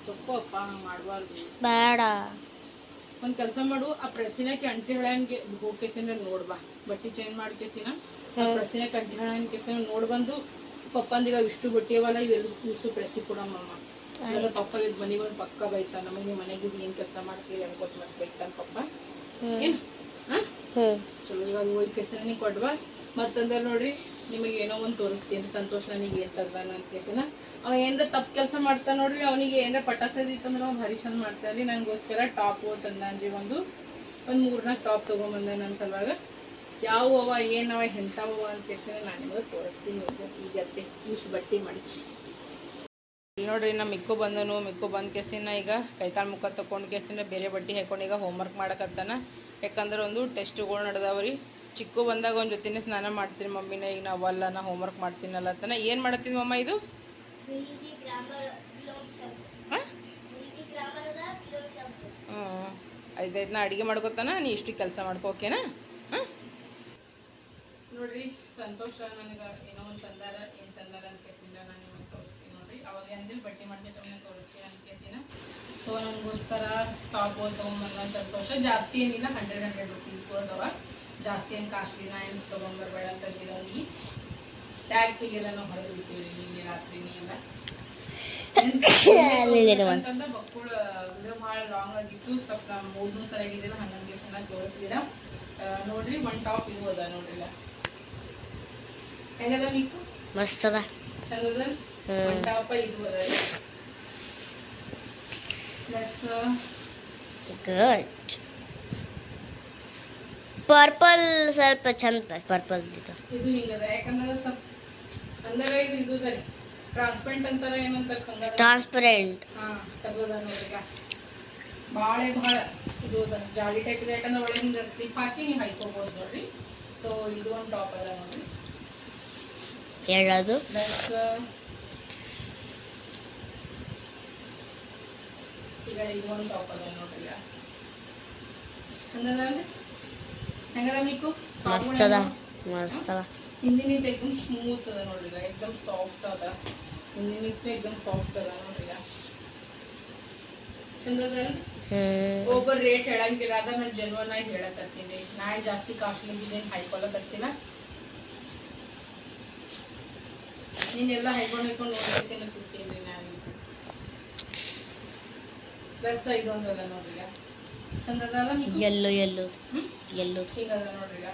ತಕ್ಕೋ ಅಪ್ಪ ಹಂಗೆ ಮಾಡಬಾರ್ದು. ಬೇಡ. ಒಂದ್ ಕೆಲಸ ಮಾಡು ಆ ಪ್ರೆಸ್ಸಿನ ಅಂಟಿ ಹೇಳಂಗೆ ಹೋಗ್ಕೇಸಿನ ನೋಡ್ಬಾ ಬಟ್ಟಿ ಚೇಂಜ್ ಮಾಡ್ಕೇಸಿನ. ಆ ಕಂಟ ಕೆಸ ನೋಡ್ ಬಂದು ಪಪ್ಪಂದಿಗ ಇಷ್ಟು ಬಟ್ಟಿ ಅವಲ್ಲ ಇವೆಲ್ಲ ಕೂಸು ಪ್ರಸಿ ಕೊಡಮ್ಮಮ್ಮ ಇವೆಲ್ಲ ಪಪ್ಪ ಇದು ಮನೆ ಬಂದು ಪಕ್ಕ ಬೈತಾನ ನಮಗೆ ಮನೆಗೆ ಏನ್ ಕೆಲಸ ಮಾಡ್ತೀರಿ ಅನ್ಕೋತ ಮತ್ತೆ ಬೈತಾನ ಪಪ್ಪ. ಏನು? ಚಲೋ ಇವಾಗ ಹೋಗಿ ಕೆಸರ ನೀವು ಕೊಡ್ವಾ. ಮತ್ತಂದ್ರೆ ನೋಡ್ರಿ ನಿಮಗೆ ಏನೋ ಒಂದು ತೋರಿಸ್ತೀನಿ ಸಂತೋಷ ನನಗೆ ಏನ್ ತಂದಾನ ಅಂತ ಕೇಸಿನ ಅವ ಏನಾರ ತಪ್ಪು ಕೆಲಸ ಮಾಡ್ತಾನ ನೋಡ್ರಿ ಅವನಿಗೆ ಏನಾರ ಪಟಾಸದಿತ್ತಂದ್ರೆ ಅವ್ನು ಭಾರಿ ಚಂದ ಮಾಡ್ತಾನೆ ನನಗೋಸ್ಕರ ಟಾಪು ತಂದಾನ್ರಿ ಒಂದು. ಒಂದು ಮೂರ್ನಾಲ್ಕು ಟಾಪ್ ತೊಗೊಂಬಂದೆ ನನ್ನ ಸಲುವಾಗ. ಯಾವ ಅವ ಏನವ ಎಂಥವ ಅಂತ ಕೇಸಿನ ನಾನು ನಿಮಗೆ ತೋರಿಸ್ತೀನಿ. ಈಗ ಈಗತ್ತೆ ಇಷ್ಟು ಬಟ್ಟೆ ಮಡಚಿ ಇಲ್ಲಿ ನೋಡ್ರಿ ನಮ್ಮ ಮಿಕ್ಕು ಬಂದನು. ಮಿಕ್ಕು ಬಂದ ಕೇಸಿನ ಈಗ ಕೈಕಾಲು ಮುಖ ತಗೊಂಡು ಕೇಸಿನ ಬೇರೆ ಬಟ್ಟೆ ಹಾಕೊಂಡು ಈಗ ಹೋಮ್ವರ್ಕ್ ಮಾಡಕತ್ತಾನ. ಯಾಕಂದ್ರೆ ಒಂದು ಟೆಸ್ಟ್ಗಳು ನಡೆದಾವ್ರಿ ಚಿಕ್ಕು ಬಂದಾಗ ಒಂದು ಜೊತೆನೇ ಸ್ನಾನ ಮಾಡ್ತೀನಿ ಮಮ್ಮಿನ. ಈಗ ನಾವಲ್ಲ ನಾ ಹೋಮ್ವರ್ಕ್ ಮಾಡ್ತೀನಲ್ಲ ಅಂತನ. ಏನು ಮಾಡತ್ತೀನಿ ಮಮ್ಮ ಇದು? ಹಾಂ? ಹ್ಞೂ ಐದೈದು ನಾ ಅಡುಗೆ ಮಾಡ್ಕೊತಾನ. ನೀ ಇಷ್ಟು ಕೆಲಸ ಮಾಡ್ಕೋ ಓಕೆನಾ? ಹಾಂ? ನೋಡ್ರಿ ಸಂತೋಷ ನನಗೆ ಏನೋ ಒಂದು ತಂದಾರ ಏನು ತಂದಾರ ಅಂತ ಕೇಸಿಂದ ನಾನು ನಿಮಗೆ ತೋರಿಸ್ತೀನಿ ನೋಡ್ರಿ. ಅವಾಗ ಅಂದಿಲ್ ಬಟ್ಟೆ ಮಾಡಿಸಿ ಟೈಮ್ನಾಗ ತೋರಿಸ್ತೀನಿ ಅಂತ ಕೇಸಿನ. ಸೊ ನನಗೋಸ್ಕರ ಟಾಪ್ ತೊಗೊಂಬಂದ ಸಂತೋಷ. ಜಾಸ್ತಿ ಏನಿಲ್ಲ ಹಂಡ್ರೆಡ್ ಹಂಡ್ರೆಡ್ ರುಪೀಸ್ ಅದಾವ. ಜಾಸ್ತಿ ಏನು ಕಾಸ್ಟ್ಲಿನ ಏನು ತೊಗೊಂಬರ್ಬೇಡ ಅಂತ ಅಲ್ಲಿ ಟ್ಯಾಗ್ ಎಲ್ಲ ನಾವು ಹೊಡೆದು ಬಿಟ್ಟಿವ್ರಿ ನಿನ್ನೆ ರಾತ್ರಿ ಎಲ್ಲ. ಅಂತಂದ ಬಕ್ಕುಳ ವಿಡಿಯೋ ಭಾಳ ಲಾಂಗ್ ಆಗಿತ್ತು. ಸ್ವಲ್ಪ ಮೂಡ್ನು ಸರಿಯಾಗಿದ್ದಿಲ್ಲ ಹಂಗಂಗೆ ಸಣ್ಣ ತೋರಿಸಿದ ನೋಡ್ರಿ ಒನ್ ಟಾಪ್ ಇದು ಅದ ನೋಡ್ರಿಲ್ಲ. ಹೆಂಗದ ಮಿಕ್ಕು ಮಸ್ತ್ ಅದ. ಚಂದದ? ಹ್ಮ್. ಒನ್ ಟಾಪ ಇದು ಅದ ಪ್ಲಸ್ ಗುಡ್ ಪರ್ಪಲ್ ಸ್ವಲ್ಪ ಚಂದ. ಪರ್ಪಲ್ ಇದು ಇದು ಹಿಂಗದ ಯಾಕಂದ್ರೆ ಸ್ವಲ್ಪ ಅಂದ್ರೆ ಇದು ಇದು ಅದ ಟ್ರಾನ್ಸ್ಪರೆಂಟ್ ಅಂತಾರ ಏನಂತಾರ ಹಂಗದ ಟ್ರಾನ್ಸ್ಪರೆಂಟ್ ಹಾ ತಗೋದ ನೋಡ್ರಿಗ ಭಾಳ ಭಾಳ ಇದು ಅದ. ಜಾಲಿ ಟೈಪ್ ಇದೆ. ಯಾಕಂದ್ರೆ ಒಳಗೆ ಹಿಂಗೆ ಸ್ಲಿಪ್ ಹಾಕಿ ನೀವು ಹಾಯ್ಕೋಬೋದು ನೋಡ್ರಿ. ಸೊ ಇದು ಒಂದು ಟಾಪ್ ಅದ ನೋಡ್ರಿ. ಹೇಳೋದು? ಪ್ಲಸ್ ಈಗ ಇದು ಒಂದು ಟಾಪ್ ಅದ ನೋಡ್ರಿ ಚಂದದ ಚಂದ ಅದ ಅಲ್ರಿ ಹೆಂಗದ ಮಿಕ್ಕು ಮಸ್ತ್ ಅದ ಮಸ್ತ್ ಅದ. ಹಿಂದಿನ ಹಿಟ್ಟು ಎಕ್ದಮ್ ಸ್ಮೂತ್ ಅದ ನೋಡ್ರಿ ಎಕ್ದಮ್ ಸಾಫ್ಟ್ ಅದ. ಹಿಂದಿನ ಹಿಟ್ಟು ಎಕ್ದಮ್ ಸಾಫ್ಟ್ ಅದ ನೋಡ್ರಿ ಒಬ್ಬರು ರೇಟ್ ಹೇಳಂಗಿಲ್ಲ ಅದ ನಾನು ಜನ್ವನ್ ಆಗಿ ಹೇಳಕತ್ತೀನಿ. ನಾ ಏನ್ ಜಾಸ್ತಿ ಕಾಸ್ಟ್ಲಿ ಇದ್ದೀನಿ ನೀನೆಲ್ಲ ಹೈಕೊಂಡು ಹೈಕೊಂಡು ನೋಡ್ತೀನಿ ಕೂತೀನಿ ನಾನು ಪ್ಲಸ್ ಇದೊಂದು ಅದ ನೋಡ್ರಿ ಈಗ. ಚಂದ ಅದಲ್ಲ ಮಿಕ್ಕು? ಎಲ್ಲೋ ಎಲ್ಲೋ ಹ್ಮ್ ಎಲ್ಲೋ ಹಿಂಗ ಅದ ನೋಡ್ರಿ ಈಗ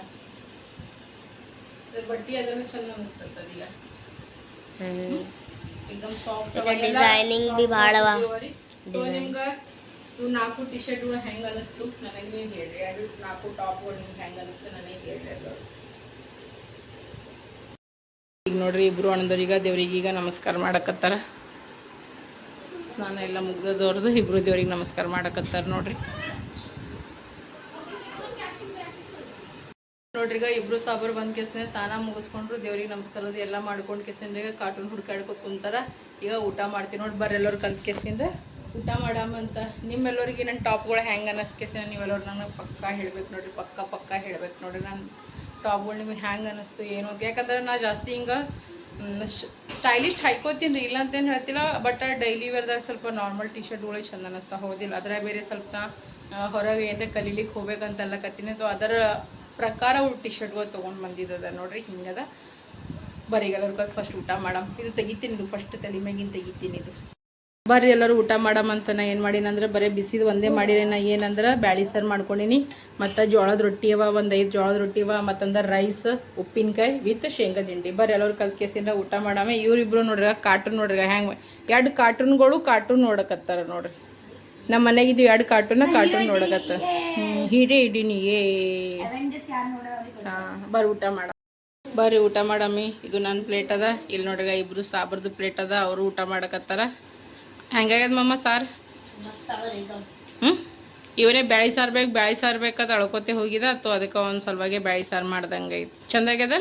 ಇದ್ರ ಬಟ್ಟಿ ಅದನ್ನ ಚಂದ ಅನಿಸ್ತದ ಈಗ ಹ್ಮ್ एकदम ಸಾಫ್ಟ್ ಈಗ designing ಬಿ ಭಾಳ ಅವ. ಸೊ ನಿಮ್ಗ ಇವು ನಾಲ್ಕು ಟಿ ಶರ್ಟ್ಗಳು ಹೆಂಗ್ ಅನಿಸ್ತು ನನಗೆ ನೀವು ಹೇಳ್ರಿ ಎರಡು ನಾಲ್ಕು ಟಾಪ್ಗಳು ನಿಮ್ಗೆ ಹೆಂಗ್ ಅನಿಸ್ತು ನನಗೆ ಹೇಳ್ರಿ ಎಲ್ಲರೂ ಈಗ ನೋಡ್ರಿ ಇಬ್ರು ಅಣ್ಣದವ್ರೀಗ ದೇವ್ರಿಗೆ ಈಗ ನಮಸ್ಕಾರ ಮಾಡಕತ್ತಾರ. ಸ್ನಾನ ಎಲ್ಲ ಮುಗ್ದದವ್ರದ್ದು ಇಬ್ರು ದೇವ್ರಿಗೆ ನಮಸ್ಕಾರ ಮಾಡಕತ್ತಾರ ನೋಡ್ರಿ. ನೋಡ್ರಿ ಈಗ ಇಬ್ರು ಸಾಬರ್ ಬಂದ್ ಕೆಸನೆ ಸ್ನಾನ ಮುಗಿಸ್ಕೊಂಡ್ರು, ದೇವ್ರಿಗೆ ನಮಸ್ಕಾರದ ಎಲ್ಲ ಮಾಡ್ಕೊಂಡು ಈಗ ಕಾರ್ಟೂನ್ ಹುಡ್ಕಾಡ್ಕೊತ ಕುಂತಾರ. ಈಗ ಊಟ ಮಾಡ್ತೀನಿ ನೋಡಿ ಬರೆಲ್ಲರು ಕಲ್ತ್ ಕೆಸಿಂದ ಊಟ ಮಾಡಮ್ಮಂತ ನಿಮ್ಮೆಲ್ಲರಿಗೆ ನನ್ನ ಟಾಪ್ಗಳು ಹೆಂಗೆ ಅನ್ನಿಸ್ಕೆಸಿನ ನೀವೆಲ್ಲರು ನನಗೆ ಪಕ್ಕ ಹೇಳ್ಬೇಕು ನೋಡ್ರಿ. ಪಕ್ಕ ಪಕ್ಕ ಹೇಳ್ಬೇಕು ನೋಡ್ರಿ ನನ್ನ ಟಾಪ್ಗಳು ನಿಮಗೆ ಹ್ಯಾಂಗ್ ಅನ್ನಿಸ್ತು ಏನು ಅಂತ. ಯಾಕಂದ್ರೆ ನಾ ಜಾಸ್ತಿ ಹಿಂಗೆ ಸ್ಟೈಲಿಶ್ ಹಾಕೋತೀನಿ ರೀ, ಇಲ್ಲ ಅಂತೇನು ಹೇಳ್ತಿಲ್ಲ ಬಟ್ ಡೈಲಿ ವೇರ್ದಾಗ ಸ್ವಲ್ಪ ನಾರ್ಮಲ್ ಟಿ ಶರ್ಟ್ಗಳು ಚಂದ ಅನ್ನಿಸ್ತಾ ಹೋದಿಲ್ಲ ಅದ್ರಾಗ ಬೇರೆ ಸ್ವಲ್ಪ ಹೊರಗೆ ಏನಾರ ಕಲೀಲಿಕ್ಕೆ ಹೋಗ್ಬೇಕಂತ ಅಲ್ಲಕತ್ತೀನಿ ಸೊ ಅದರ ಪ್ರಕಾರ ಟಿ ಶರ್ಟ್ಗಳು ತೊಗೊಂಡು ಬಂದಿದ್ದದ ನೋಡ್ರಿ, ಹಿಂಗದ. ಬರೀಗಲ್ಲ ಫಸ್ಟ್ ಊಟ ಮಾಡಮ್ ಇದು ತೆಗಿತೀನಿ, ಇದು ಫಸ್ಟ್ ತಲೆ ಮ್ಯಾಗಿನ ತೆಗಿತೀನಿ ಇದು. ಬರ್ರಿ ಎಲ್ಲರೂ ಊಟ ಮಾಡಮ್ ಅಂತ ನಾ ಏನು ಮಾಡೀನಿ ಅಂದ್ರೆ ಬರೀ ಬಿಸಿದು ಒಂದೇ ಮಾಡಿರಿ ನಾ ಏನಂದ್ರೆ ಬ್ಯಾಳಿ ಸಾರು ಮಾಡ್ಕೊಂಡಿನಿ. ಮತ್ತು ಜೋಳದ ರೊಟ್ಟಿ ಅವ ಒಂದು ಐದು ಜೋಳದ ರೊಟ್ಟಿ ಅವ ಮತ್ತಂದ್ರೆ ರೈಸ್ ಉಪ್ಪಿನಕಾಯಿ ವಿತ್ ಶೇಂಗಾ ದಿಂಡಿ. ಬರ್ರಿ ಎಲ್ಲರೂ ಕಲ್ ಕೇಸಿಂದ ಊಟ ಮಾಡಾಮೆ. ಇವ್ರಿಬ್ರು ನೋಡ್ರಿ ಕಾರ್ಟೂನ್ ನೋಡ್ರಿ ಹೆಂಗೆ ಎರಡು ಕಾರ್ಟೂನ್ಗಳು ಕಾರ್ಟೂನ್ ನೋಡಕತ್ತಾರ ನೋಡ್ರಿ. ನಮ್ಮ ಮನೆಗೆ ಇದು ಎರಡು ಕಾರ್ಟೂನ ಕಾರ್ಟೂನ್ ನೋಡಕತ್ತ ಹಿಡೇ ಇಡೀನಿ ಏ. ಹಾಂ ಬರ್ರಿ ಊಟ ಮಾಡ ಬರ್ರಿ ಊಟ ಮಾಡಮ್ಮಿ ಇದು ನನ್ನ ಪ್ಲೇಟ್ ಅದ. ಇಲ್ಲಿ ನೋಡ್ರಿ ಇಬ್ರು ಸಾಬರ್ದು ಪ್ಲೇಟ್ ಅದ. ಅವರು ಊಟ ಮಾಡಕತ್ತಾರ. ಹೆಂಗಾಗ್ಯದ ಮಮ್ಮ ಸಾರ್? ಹ್ಞೂ ಇವನೇ ಬ್ಯಾಳಿ ಸಾರು ಬೇಕು, ಬ್ಯಾಳಿ ಸಾರು ಬೇಕಂತ ಅಳ್ಕೊತೆ ಹೋಗಿದ ಅಥವಾ ಅದಕ್ಕೆ ಒಂದು ಸಲುವಾಗಿ ಬ್ಯಾಳಿ ಸಾರು ಮಾಡ್ದಂಗೆ ಐತಿ ಚಂದಾಗ್ಯದ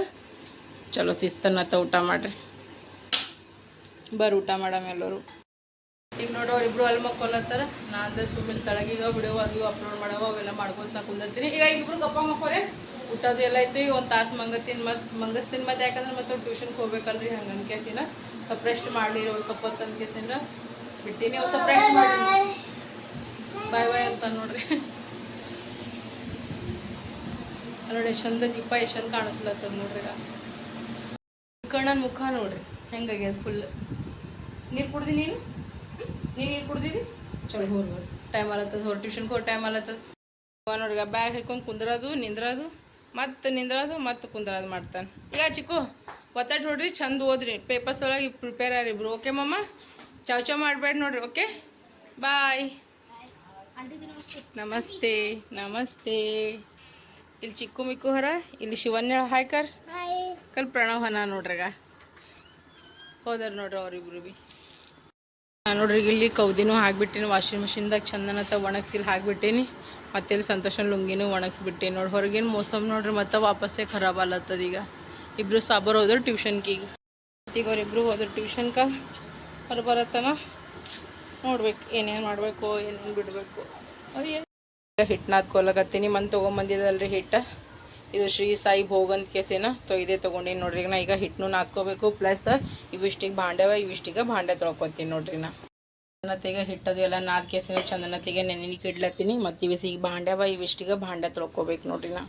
ಚಲೋ ಶಿಸ್ತನ್ನತ್ತ ಊಟ ಮಾಡ್ರಿ. ಬರ್ರಿ ಊಟ ಮಾಡಮ್ ಎಲ್ಲರೂ. ಈಗ ನೋಡೋ ಅವ್ರಿಬ್ರು ಅಲ್ಲಿ ಮಕ್ಕೊಲತ್ತಾರ ನಾ ಅಂದ್ರೆ ಸುಮ್ಮನೆ ತಳಗೀಗ ವಿಡಿಯೋ ಅದು ಅಪ್ಲೋಡ್ ಮಾಡವ, ಅವೆಲ್ಲ ಮಾಡ್ಕೊತ ನಾ ಕುಂದಿರ್ತೀನಿ. ಈಗ ಇಬ್ರು ಗಪ್ಪ ಮಕ್ಕೋರೆ ಊಟದು ಎಲ್ಲ ಐತಿ, ಈಗ ಒಂದು ತಾಸು ಮಂಗತ್ತೀನಿ ಮತ್ತು ಮಂಗಸ್ತೀನಿ ಮತ್ತು ಯಾಕಂದ್ರೆ ಮತ್ತೆ ಟ್ಯೂಷನ್ಗೆ ಹೋಗ್ಬೇಕಲ್ರಿ ಹಂಗೆ ಅನ್ಕೇಸಿನ ಸ್ವಲ್ಪ ರೆಸ್ಟ್ ಮಾಡಲಿ ಸ್ವಲ್ಪ ಹೊತ್ತು ಅನ್ಕೇಸಿಂದ ಬಿಟ್ಟಿನಿ ಹೊಸ ಫ್ರೆಂಡ್ ಮಾಡಿ. ಬಾಯ್ ಬಾಯ್ ಅಂತ ನೋಡ್ರಿ. ನೋಡಿ ಎಷ್ಟು ಚಂದ ದೀಪ ಎಷ್ಟು ಕಾಣಿಸ್ಲತ್ತದ ನೋಡ್ರಿ ಕಣ್ಣನ ಮುಖ ನೋಡ್ರಿ ಹೆಂಗಾಗ್ಯದ ಫುಲ್ ನೀರು ಕುಡ್ದಿ ನೀನು? ನೀನು ನೀರು ಕುಡ್ದಿದಿ? ಚಲೋ ಹೋರ್ ಹೋರ್. ಟೈಮ್ ಆಲತ್ತದ ಹೊರ ಟ್ಯೂಷನ್ಗೆ ಹೋಗಿ ಟೈಮ್ ಆಲತ್ತದ. ನೋಡ್ರಿ ಬ್ಯಾಗ್ ಹಾಕೊಂಡು ಕುಂದ್ರದು ನಿಂದ್ರದು ಮತ್ತೆ ನಿಂದ್ರದು ಮತ್ತೆ ಕುಂದ್ರದು ಮಾಡ್ತಾನೆ. ಈಗ ಚಿಕ್ಕು ಒತ್ತಡ ನೋಡ್ರಿ ಚಂದ ಓದ್ರಿ ಪೇಪರ್ಸ್ ಒಳಗೆ ಪ್ರಿಪೇರ್ ಆರಿ ಇಬ್ರು. ಓಕೆ ಮಮ್ಮ ಚಾವ್ ಮಾಡಬೇಡಿ ನೋಡ್ರಿ ಓಕೆ ಬಾಯ್ ನಮಸ್ತೆ ನಮಸ್ತೆ. ಇಲ್ಲಿ ಚಿಕ್ಕು ಮಿಕ್ಕು ಹರ ಇಲ್ಲಿ ಶಿವನ್ಯ ಹಾಯ್ಕರ್ ಕಲ್ ಪ್ರಣವ್ ಹನ ನೋಡ್ರಿಗ ಹೋದಾರ ನೋಡ್ರಿ ಅವ್ರಿಬ್ರು ಬಿ. ನಾನು ನೋಡ್ರಿ ಇಲ್ಲಿ ಕೌದಿನೂ ಹಾಕ್ಬಿಟ್ಟಿನಿ ವಾಷಿಂಗ್ ಮಿಷಿನ್ದಾಗ ಚಂದನತ್ತ ಇಲ್ಲಿ ಹಾಕ್ಬಿಟ್ಟೀನಿ. ಮತ್ತೆ ಇಲ್ಲಿ ಸಂತೋಷನ ಲುಂಗಿನೂ ಒಣಗಿಸ್ಬಿಟ್ಟೀನಿ ನೋಡ್ರಿ. ಹೊರಗಿನ ಮೋಸಮ್ ನೋಡ್ರಿ ಮತ್ತೆ ವಾಪಸ್ಸೇ ಖರಾಬ್ ಆಲತ್ತದ ಈಗ ಇಬ್ರು ಸಾಬರ್ ಹೋದ್ರು ಟ್ಯೂಷನ್ಗೆ ಈಗ ಈಗ ಅವ್ರಿಬ್ರು ಹೋದ್ರು ಟ್ಯೂಷನ್ಕ ಹೊರ ಬರತ್ತನ ನೋಡ್ಬೇಕು, ಏನೇನು ಮಾಡಬೇಕು, ಏನೇನು ಬಿಡಬೇಕು. ಅದು ಏನು ಹಿಟ್ಟು ನಾದ್ಕೊಲಕತ್ತೀನಿ ಮನ್ ತೊಗೊಂಬಂದಿದ್ದಲ್ರಿ ಹಿಟ್ಟು ಇದು ಶ್ರೀ ಸಾಯಿ ಭೋಗ್ ಅಂತ ಕೇಸಿನ? ತೊ, ಇದೇ ತೊಗೊಂಡಿನಿ ನೋಡ್ರಿ ಈಗ ನಾ. ಈಗ ಹಿಟ್ಟನ್ನು ನಾದ್ಕೋಬೇಕು. ಪ್ಲಸ್, ಇವಿಷ್ಟಿಗೆ ಭಾಂಡೆವ ಇವಿಷ್ಟಿಗೆ ಭಾಂಡೆ ತೊಳ್ಕೊತೀನಿ ನೋಡ್ರಿ ನಾ. ಚಂದನತೆಗೆ ಹಿಟ್ಟದು ಎಲ್ಲ ನಾದ್ ಕೇಸಿನ ಚಂದನತೆಗೆ ನೆನೆನಿಕ್ಕೆ ಇಡ್ಲತ್ತೀನಿ ಮತ್ತು ಇವಿಸಿಗೆ ಭಾಂಡೆವ ಇವಿಷ್ಟಿಗೆ ಭಾಂಡೆ ತೊಳ್ಕೊಬೇಕು ನೋಡ್ರಿ ನಾ.